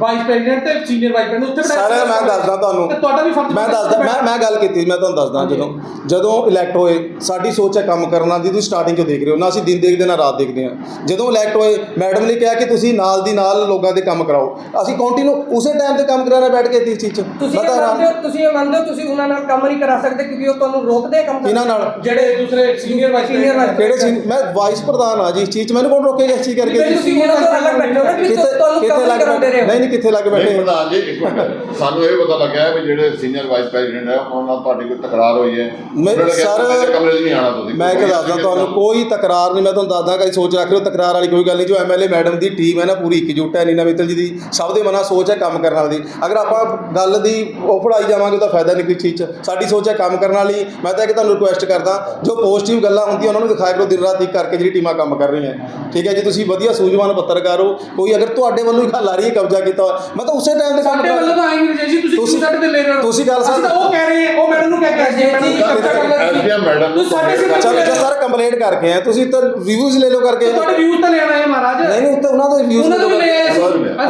ਵਾਈਸ ਪ੍ਰੈਜ਼ੀਡੈਂਟ ਤੇ ਸੀਨੀਅਰ ਵਾਈਸ ਪ੍ਰੈਜ਼ੀਡੈਂਟ ਉੱਥੇ ਬਿਠਾਇਆ ਸਰ ਸੀ। ਮੈਂ ਦੱਸਦਾ ਤੁਹਾਨੂੰ। ਤੇ ਤੁਹਾਡਾ ਵੀ ਫਰਜ਼ ਮੈਂ ਦੱਸਦਾ ਮੈਂ ਮੈਂ ਗੱਲ ਕੀਤੀ ਮੈਂ ਤੁਹਾਨੂੰ ਦੱਸਦਾ ਜਦੋਂ ਜਦੋਂ ਇਲੈਕਟ ਹੋਏ ਸਾਡੀ ਸੋਚ ਹੈ ਕੰਮ ਕਰਨਾ ਦੀ ਤੁਸੀਂ ਸਟਾਰਟਿੰਗ ਤੋਂ ਦੇਖ ਰਹੇ ਹੋ ਨਾ ਅਸੀਂ ਦਿਨ ਦੇਖਦੇ ਨਾ ਰਾਤ ਦੇਖਦੇ ਹਾਂ। ਜਦੋਂ ਇਲੈਕਟ ਹੋਏ ਮੈਡਮ ਨੇ ਕਿਹਾ ਕਿ ਤੁਸੀਂ ਨਾਲ ਦੀ ਨਾਲ ਲੋਕਾਂ ਦੇ ਕੰਮ ਕਰਾਓ। ਅਸੀਂ ਕੰਟੀਨਿਊ ਉਸੇ ਟਾਈਮ ਤੇ ਕੰਮ ਕਰਾਣਾ ਬੈਠ ਕੇ ਇਸ ਚੀਜ਼ 'ਚ। ਤੁਸੀਂ ਇਹ ਤਾਂ ਮੰਨਦੇ ਹੋ ਤੁਸੀਂ ਇਹ ਮੰਨਦੇ ਹੋ ਤੁਸੀਂ ਉਹਨਾਂ ਨਾਲ ਕੰਮ ਨਹੀਂ ਕਰਾ ਸਕਦੇ ਕਿਉਂਕਿ ਉਹ ਤੁਹਾਨੂੰ ਰੋਕਦੇ ਕੰਮ ਕਰਨ ਇਹਨਾਂ ਨਾਲ। ਜਿਹੜੇ ਦੂਸਰੇ ਸੀਨੀਅਰ ਵਾਈਸ vice ਕਿਹੜੇ ਸੀ ਮੈਂ ਵਾਈਸ ਪ੍ਰਧਾਨ ਆ ਜੀ ਇਸ ਚੀਜ਼ 'ਚ ਮੈਨੂੰ ਕੌਣ ਰੋਕੇਗਾ ਇਸ ਚੀਜ਼ ਕਰਕੇ? ਤੁਸੀਂ ਉਹਨਾਂ ਤੋਂ ਅਲੱਗ ਬੈਠੇ ਹੋ ਨਾ ਕਿ ਕਿੱਥੇ ਤੁਹਾਨੂੰ ਕੰਮ ਕਰਾਉਂਦੇ ਰਹੇ ਹੋ। ਨਹੀਂ ਨਹੀਂ ਕਿੱਥੇ ਲੱਗ ਨਹੀਂ ਬੈਠੇ ਪ੍ਰਧਾਨ ਜੀ ਇੱਕ ਮਿੰਟ। ਸਾਨੂੰ ਇਹ ਪਤਾ ਲੱਗਿਆ ਹੈ ਵੀ ਜਿਹੜੇ ਸੀਨੀਅਰ ਵਾਈਸ ਪ੍ਰੈਜ਼ੀਡੈਂਟ ਹੈ ਉਹਨਾਂ ਨਾਲ ਤੁਹਾਡੀ ਕੋਈ ਤਕਰਾਰ ਹੋਈ ਹੈ? ਮੈਂ- ਉਹਨਾਂ ਨੇ ਕਿਹਾ ਸਰ, ਕਮਰੇ 'ਚ ਨਹੀਂ ਆਣਾ ਤੁਸੀਂ। ਮੈਂ ਇੱਕ ਦੱਸਦਾ ਤੁਹਾਨੂੰ ਕੋਈ ਤਕਰਾਰ ਨਹੀਂ ਮੈਂ ਤੁਹਾਨੂੰ ਦੱਸਦਾ ਕਿ ਸੋਚ ਰੱਖ ਰਹੇ ਹੋ ਤਕਰਾਰ ਵਾਲੀ ਕੋਈ ਗੱਲ ਨਹੀਂ। ਜੋ ਐਮਐਲਏ ਮੈਡਮ ਦੀ ਟੀਮ ਹੈ ਨਾ ਪੂਰੀ ਇਕਜੁੱਟ ਹੈ ਨੀਨਾ ਮਿੱਤਲ ਜੀ ਦੀ ਸਭ ਦੇ ਮਨਾਂ ਸੋਚ ਹੈ ਕੰਮ ਕਰਨ ਵਾਲੀ। ਦੀ ਅਗਰ ਆਪਾਂ ਗੱਲ ਦੀ ਉਹ ਪੜਾਈ ਜਾਵਾਂਗੇ ਤਾਂ ਫਾਇਦਾ ਨਹੀਂ ਕੋਈ ਚੀਜ਼ 'ਚ। ਸਾਡੀ ਸੋਚ ਹੈ ਕੰਮ ਕਰਨ ਵਾਲੀ। ਮੈਂ ਤਾਂ ਇਹ ਕਿ ਤੁਹਾਨੂੰ ਰਿਕੁਐਸਟ ਕਰਦਾ ਜੋ ਪੋਜ਼ਿਟਿਵ ਗੱਲਾਂ ਹੁੰਦੀਆਂ ਉਹਨਾਂ ਨੂੰ ਦਿਖਾਇਆ ਕਰੋ ਦਿਨ ਰਾਤ ਇੱਕ ਕਰਕੇ ਜਿਹੜੀ ਟੀਮਾਂ ਕੰਮ ਕਰ ਰਹੀਆਂ। ਠੀਕ ਹੈ ਜੀ ਤੁਸੀਂ ਵਧੀਆ ਸੂਝਵਾਨ ਪੱਤਰਕਾਰ ਹੋ। ਕੋਈ ਅਗਰ ਤੁਹਾਡੇ ਵੱਲੋਂ ਹੀ ਗੱਲ ਆ ਰਹੀ ਹੈ ਕਬਜ਼ਾ ਕੀਤਾ ਹੋਇਆ, ਮੈਂ ਤਾਂ ਉਸੇ ਟਾਈਮ ਤੇ ਸਾਡੇ ਵੱਲੋਂ ਤਾਂ ਆਈ ਨਹੀਂ ਜੀ ਤੁਸੀਂ ਸਾਡੇ ਤੇ ਲੈ ਰਹੇ ਹੋ ਤੁਸੀਂ ਗੱਲ ਅਸੀਂ ਤਾਂ ਉਹ ਕਹਿ ਰਹੇ ਹਾਂ ਉਹ ਮੈਡਮ ਨੂੰ ਕਹਿ ਕੇ ਜੀ ਮੈਡਮ ਨੂੰ ਕਬਜ਼ਾ ਕਰ ਲਿਆ ਐਸਡੀਐਮ ਮੈਡਮ ਨੂੰ ਤੁਸੀਂ ਸਾਡੇ ਸਿਰ ਤੇ ਹੋ। ਸਰ ਕੰਪਲੇਂਟ ਕਰਕੇ ਆਏ ਤੁਸੀਂ ਤਾਂ ਰਿਵਿਊਜ਼ ਲੈ ਲਓ ਕਰਕੇ ਤੁਹਾਡੇ ਵਿਊਜ਼ ਤਾਂ ਲੈਣਾ ਹੈ ਮਹਾਰਾਜ। ਨਹੀਂ ਨਹੀਂ ਉੱਤੇ ਉਹਨਾਂ ਦੇ ਵਿਊਜ਼ ਉਹਨਾਂ ਦੇ ਵੀ ਲੈ ਆਏ ਸੀ।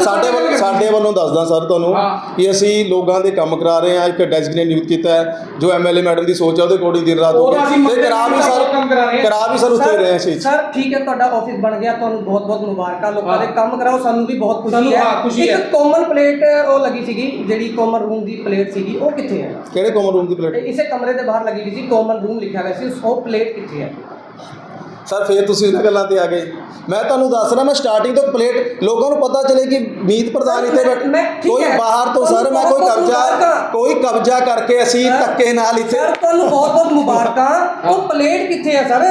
ਸਾਡੇ ਤਾਂ ਵੱਲੋਂ ਸਾਡੇ ਵੱਲੋਂ ਦੱਸਦਾ ਸਰ ਤੁਹਾਨੂੰ ਹਾਂ। ਕਿ ਅਸੀਂ ਲੋਕਾਂ ਦੇ ਕੰਮ ਕਰਾ ਰਹੇ ਹਾਂ ਇੱਕ ਡੈਜ਼ਿਗਨੇਟ ਨਿਯੁਕਤ ਕੀਤਾ ਹੈ ਜੋ ਐਮਐਲਏ ਮੈਡਮ ਦੀ ਸੋਚ ਹੈ ਉਹਦੇ ਅਕੋਰਡਿੰਗ ਦਿਨ ਰਾਤ ਅਸੀਂ ਤੇ ਕਰਾ ਵੀ ਹਾਂ, ਸਰ ਕਰਾ ਹਾਂ। ਵੀ ਸਰ ਉੱਤੇ ਰਹੇ ਹਾਂ ਅਸੀਂ ਸਰ ਠੀਕ ਹੈ ਤੁਹਾਡਾ ਆਫਿਸ ਬਣ ਗਿਆ ਤੁਹਾਨੂੰ ਬਹੁਤ ਬਹੁਤ ਮੁਬਾਰਕਾਂ ਲੋਕਾਂ ਦੇ ਹਾਂ। ਕੰਮ ਕਰਾਓ ਸਾਨੂੰ ਵੀ ਬਹੁਤ ਖੁਸ਼ੀ ਹੈ। ਹਾਂ, ਖੁਸ਼ੀ ਇੱਕ ਹੈ। ਕਾਮਨ ਪਲੇਟ ਉਹ ਲੱਗੀ ਸੀਗੀ ਜਿਹੜੀ ਕਾਮਨ ਰੂਮ ਦੀ ਪਲੇਟ ਸੀਗੀ ਉਹ ਕਿੱਥੇ ਹੈ? ਕਿਹੜੇ ਕਾਮਨ ਰੂਮ ਦੀ ਪਲੇਟ ਇਸੇ ਕਮਰੇ ਦੇ ਬਾਹਰ ਲੱਗੀ ਹੋਈ ਸੀ ਕਾਮਨ ਰੂਮ ਲਿਖਿਆ ਹੋਇਆ ਸੀ ਉਹ ਪਲੇਟ ਕਿੱਥੇ ਹੈ? ਸਰ ਫੇਰ ਤੁਸੀਂ ਇਹਨਾਂ ਗੱਲਾਂ ਤੇ ਆ ਗਏ। ਮੈਂ ਤੁਹਾਨੂੰ ਦੱਸ ਰਿਹਾ ਮੈਂ ਸਟਾਰਟਿੰਗ ਤੋਂ ਪਲੇਟ ਲੋਕਾਂ ਨੂੰ ਪਤਾ ਚਲੇ ਕਿ ਮੀਤ ਪ੍ਰਧਾਨ ਇੱਥੇ ਬੈਠ ਕੋਈ ਹੈ। ਬਾਹਰ ਤੋਂ ਸਰ ਮੈਂ ਕੋਈ ਕਬਜ਼ਾ। ਕੋਈ ਕਬਜ਼ਾ ਕਰਕੇ ਅਸੀਂ ਧੱਕੇ ਨਾਲ ਇੱਥੇ ਸਰ ਤੁਹਾਨੂੰ ਬਹੁਤ ਬਹੁਤ ਮੁਬਾਰਕਾਂ ਉਹ ਪਲੇਟ ਕਿੱਥੇ ਹੈ ਸਰ?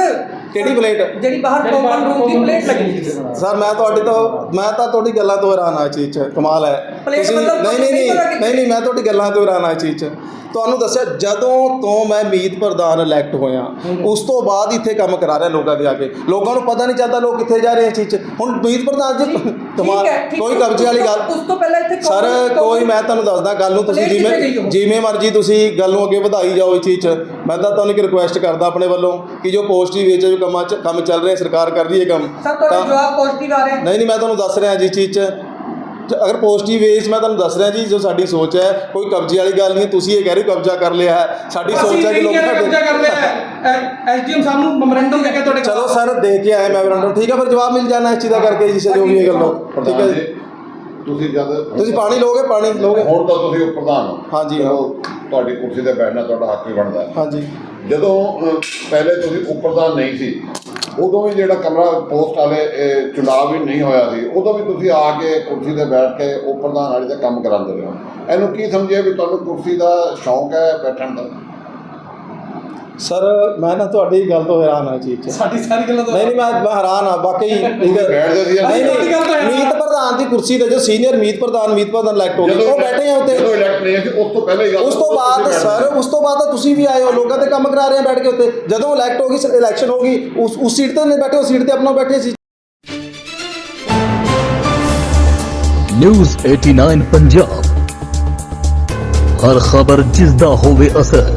ਕਿਹੜੀ ਪਲੇਟ ਜਿਹੜੀ ਬਾਹਰ ਕਾਮਨ ਰੂਮ ਦੀ ਪਲੇਟ ਲੱਗੀ ਸੀ। ਸਰ ਮੈਂ ਤੁਹਾਡੀ ਤੋਂ ਮੈਂ ਤਾਂ ਤੁਹਾਡੀ ਗੱਲਾਂ ਤੋਂ ਹੈਰਾਨ ਆ ਚੀਜ਼ 'ਚ। ਕਮਾਲ ਹੈ। ਤੁਸੀਂ ਨਹੀਂ ਨਹੀਂ ਨਹੀਂ ਨਹੀਂ। ਮੈਂ ਤੁਹਾਡੀ ਗੱਲਾਂ ਤੋਂ ਹੈਰਾਨ ਆ ਚੀਜ਼ 'ਚ। ਤੁਹਾਨੂੰ ਦੱਸਿਆ ਜਦੋਂ ਤੋਂ ਮੈਂ ਮੀਤ ਪ੍ਰਧਾਨ ਇਲੈਕਟ ਹੋਇਆ ਉਸ ਤੋਂ ਬਾਅਦ ਇੱਥੇ ਕੰਮ ਕਰਾ ਰਿਹਾ ਲੋਕਾਂ ਦੇ ਆ ਕੇ। ਲੋਕਾਂ ਨੂੰ ਪਤਾ ਨਹੀਂ ਚੱਲਦਾ ਲੋਕ ਕਿੱਥੇ ਜਾ ਰਹੇ ਇਸ ਚੀਜ਼ 'ਚ। ਹੁਣ ਮੀਤ ਪ੍ਰਧਾਨ ਜੀ ਹੈ, ਠੀਕ ਕੋਈ ਹੈ। ਕਬਜ਼ੇ ਵਾਲੀ ਗੱਲ ਉਸ ਤੋਂ ਪਹਿਲਾਂ ਇੱਥੇ ਸਰ ਕੋਈ ਮੈਂ ਤੁਹਾਨੂੰ ਦੱਸਦਾ ਗੱਲ ਨੂੰ ਤੁਸੀਂ ਜਿਵੇਂ? ਜਿਵੇਂ ਮਰਜ਼ੀ ਤੁਸੀਂ ਗੱਲ ਨੂੰ ਅੱਗੇ ਵਧਾਈ ਜਾਓ ਇਸ ਚੀਜ਼ 'ਚ। ਮੈਂ ਤਾਂ ਤੁਹਾਨੂੰ ਇੱਕ ਰਿਕੁਐਸਟ ਕਰਦਾ ਆਪਣੇ ਵੱਲੋਂ ਕਿ ਜੋ ਪੋਜ਼ਿਟਿਵ ਵੇਚ ਜੋ ਕੰਮਾਂ 'ਚ ਕੰਮ ਚੱਲ ਰਹੇ ਸਰਕਾਰ ਕਰ ਰਹੀ ਹੈ ਕੰਮ। ਸਰ ਤੁਹਾਡੇ ਜਵਾਬ ਪੋਜ਼ਿਟਿਵ ਆ ਰਹੇ ਨਹੀਂ ਨਹੀਂ ਮੈਂ ਤੁਹਾਨੂੰ ਦੱਸ ਰਿਹਾ ਜਿਸ ਚੀਜ਼ 'ਚ। ਜ- ਅਗਰ ਪੋਜ਼ਿਟਿਵ ਵੇਸ ਮੈਂ ਤੁਹਾਨੂੰ ਦੱਸ ਰਿਹਾ ਜੀ ਜੋ ਸਾਡੀ ਸੋਚ ਹੈ ਕੋਈ ਕਬਜ਼ੇ ਵਾਲੀ ਗੱਲ ਨਹੀਂ ਹੈ, ਤੁਸੀਂ ਇਹ ਕਹਿ ਰਹੇ ਹੋ ਕਬਜ਼ਾ ਕਰ ਲਿਆ ਹੈ। ਸਾਡੀ ਸੋਚ ਹੈ ਕਿ ਲੋਕ ਕਬਜ਼ਾ ਕਰ ਲਿਆ ਐਸਡੀਐਮ ਸਾਹਿਬ ਨੂੰ ਮੈਮੋਰੈਂਡਮ ਦੇ ਕੇ ਤੁਹਾਡੇ ਚਲੋ ਸਰ ਦੇ ਕੇ ਆਏ ਮੈਮੋਰੈਂਡਮ ਠੀਕ ਹੈ ਫਿਰ ਜਵਾਬ ਮਿਲ ਜਾਣਾ ਇਸ ਚੀਜ਼ ਦਾ ਕਰਕੇ ਜੀ ਜੋ ਵੀ ਇਹ ਗੱਲ। ਹੋ ਠੀਕ ਹੈ ਜੀ। ਤੁਸੀਂ ਜਦ ਤੁਸੀਂ ਪਾਣੀ ਲੋਗੇ ਪਾਣੀ ਲੋਗੇ ਹੁਣ ਤਾਂ ਤੁਸੀਂ ਉਪ ਪ੍ਰਧਾਨ ਹੋ। ਹਾਂਜੀ, ਚਲੋ, ਤੁਹਾਡੀ ਕੁਰਸੀ ਤੇ ਬੈਠਣਾ ਤੁਹਾਡਾ ਹੱਕ ਵੀ ਬਣਦਾ ਹੈ। ਹਾਂਜੀ। ਜਦੋਂ ਪਹਿਲੇ ਤੁਸੀਂ ਉਪ ਪ੍ਰਧਾਨ ਨਹੀਂ ਸੀ ਉਦੋਂ ਵੀ ਜਿਹੜਾ ਕਮਰਾ ਪੋਸਟ ਵਾਲੇ ਇਹ, ਚੁਣਾਵ ਵੀ ਨਹੀਂ ਹੋਇਆ ਸੀ ਉਦੋਂ ਵੀ ਤੁਸੀਂ ਆ ਕੇ ਕੁਰਸੀ ਤੇ ਬੈਠ ਕੇ ਉਪ ਪ੍ਰਧਾਨ ਵਾਲੇ ਦਾ ਕੰਮ ਕਰਾਉਂਦੇ ਰਹੇ ਹੋ। ਇਹਨੂੰ ਕੀ ਸਮਝਿਆ ਵੀ ਤੁਹਾਨੂੰ ਕੁਰਸੀ ਦਾ ਸ਼ੌਂਕ ਹੈ ਬੈਠਣ ਦਾ? ਸਰ ਮੈਂ ਨਾ ਤੁਹਾਡੀ ਗੱਲ ਤੋਂ ਹੈਰਾਨ ਆ ਇਸ ਚੀਜ਼ 'ਚ। ਸਾਡੀ ਸਾਰੀ ਗੱਲਾਂ ਤੋਂ ਨਹੀਂ ਨਹੀਂ ਮੈਂ ਮੈਂ ਹੈਰਾਨ ਆ ਵਾਕਈ ਠੀਕ ਹੈ। ਨਹੀਂ ਤੁਹਾਡੀ ਗੱਲ ਤੋਂ ਨਹੀਂ ਹੈਰਾਨ ਮੀਤ ਪ੍ਰਧਾਨ ਦੀ ਕੁਰਸੀ ਤੇ ਜੋ ਸੀਨੀਅਰ ਮੀਤ ਪ੍ਰਧਾਨ ਮੀਤ ਪ੍ਰਧਾਨ ਇਲੈਕਟ ਹੋ ਗਏ ਉਹ ਬੈਠੇ ਆ ਉੱਤੇ। ਜਦੋਂ ਇਲੈਕਟ ਨਹੀਂ ਸੀ ਉਸ ਤੋਂ ਪਹਿਲੇ ਹੀ ਗੱਲ ਉਸ ਤੋਂ ਬਾਅਦ ਸਰ ਉਸ ਤੋਂ ਬਾਅਦ ਤਾਂ ਤੁਸੀਂ ਵੀ ਆਏ ਹੋ ਲੋਕਾਂ ਤੇ ਕੰਮ ਕਰਾ ਰਹੇ ਆ ਬੈਠ ਕੇ ਉੱਤੇ। ਜਦੋਂ ਇਲੈਕਟ ਹੋ ਗਈ ਇਲੈਕਸ਼ਨ ਹੋ ਗਈ ਉਸ ਉਸ ਸੀਟ ਤੇ ਨਹੀਂ ਬੈਠੇ ਉਸ ਸੀਟ ਤੇ ਆਪਣਾ ਬੈਠੇ ਸੀ। ਨਿਊਜ਼ 89 ਪੰਜਾਬ ਹਰ ਖਬਰ ਜਿਸ ਦਾ ਹੋਵੇ ਅਸਰ।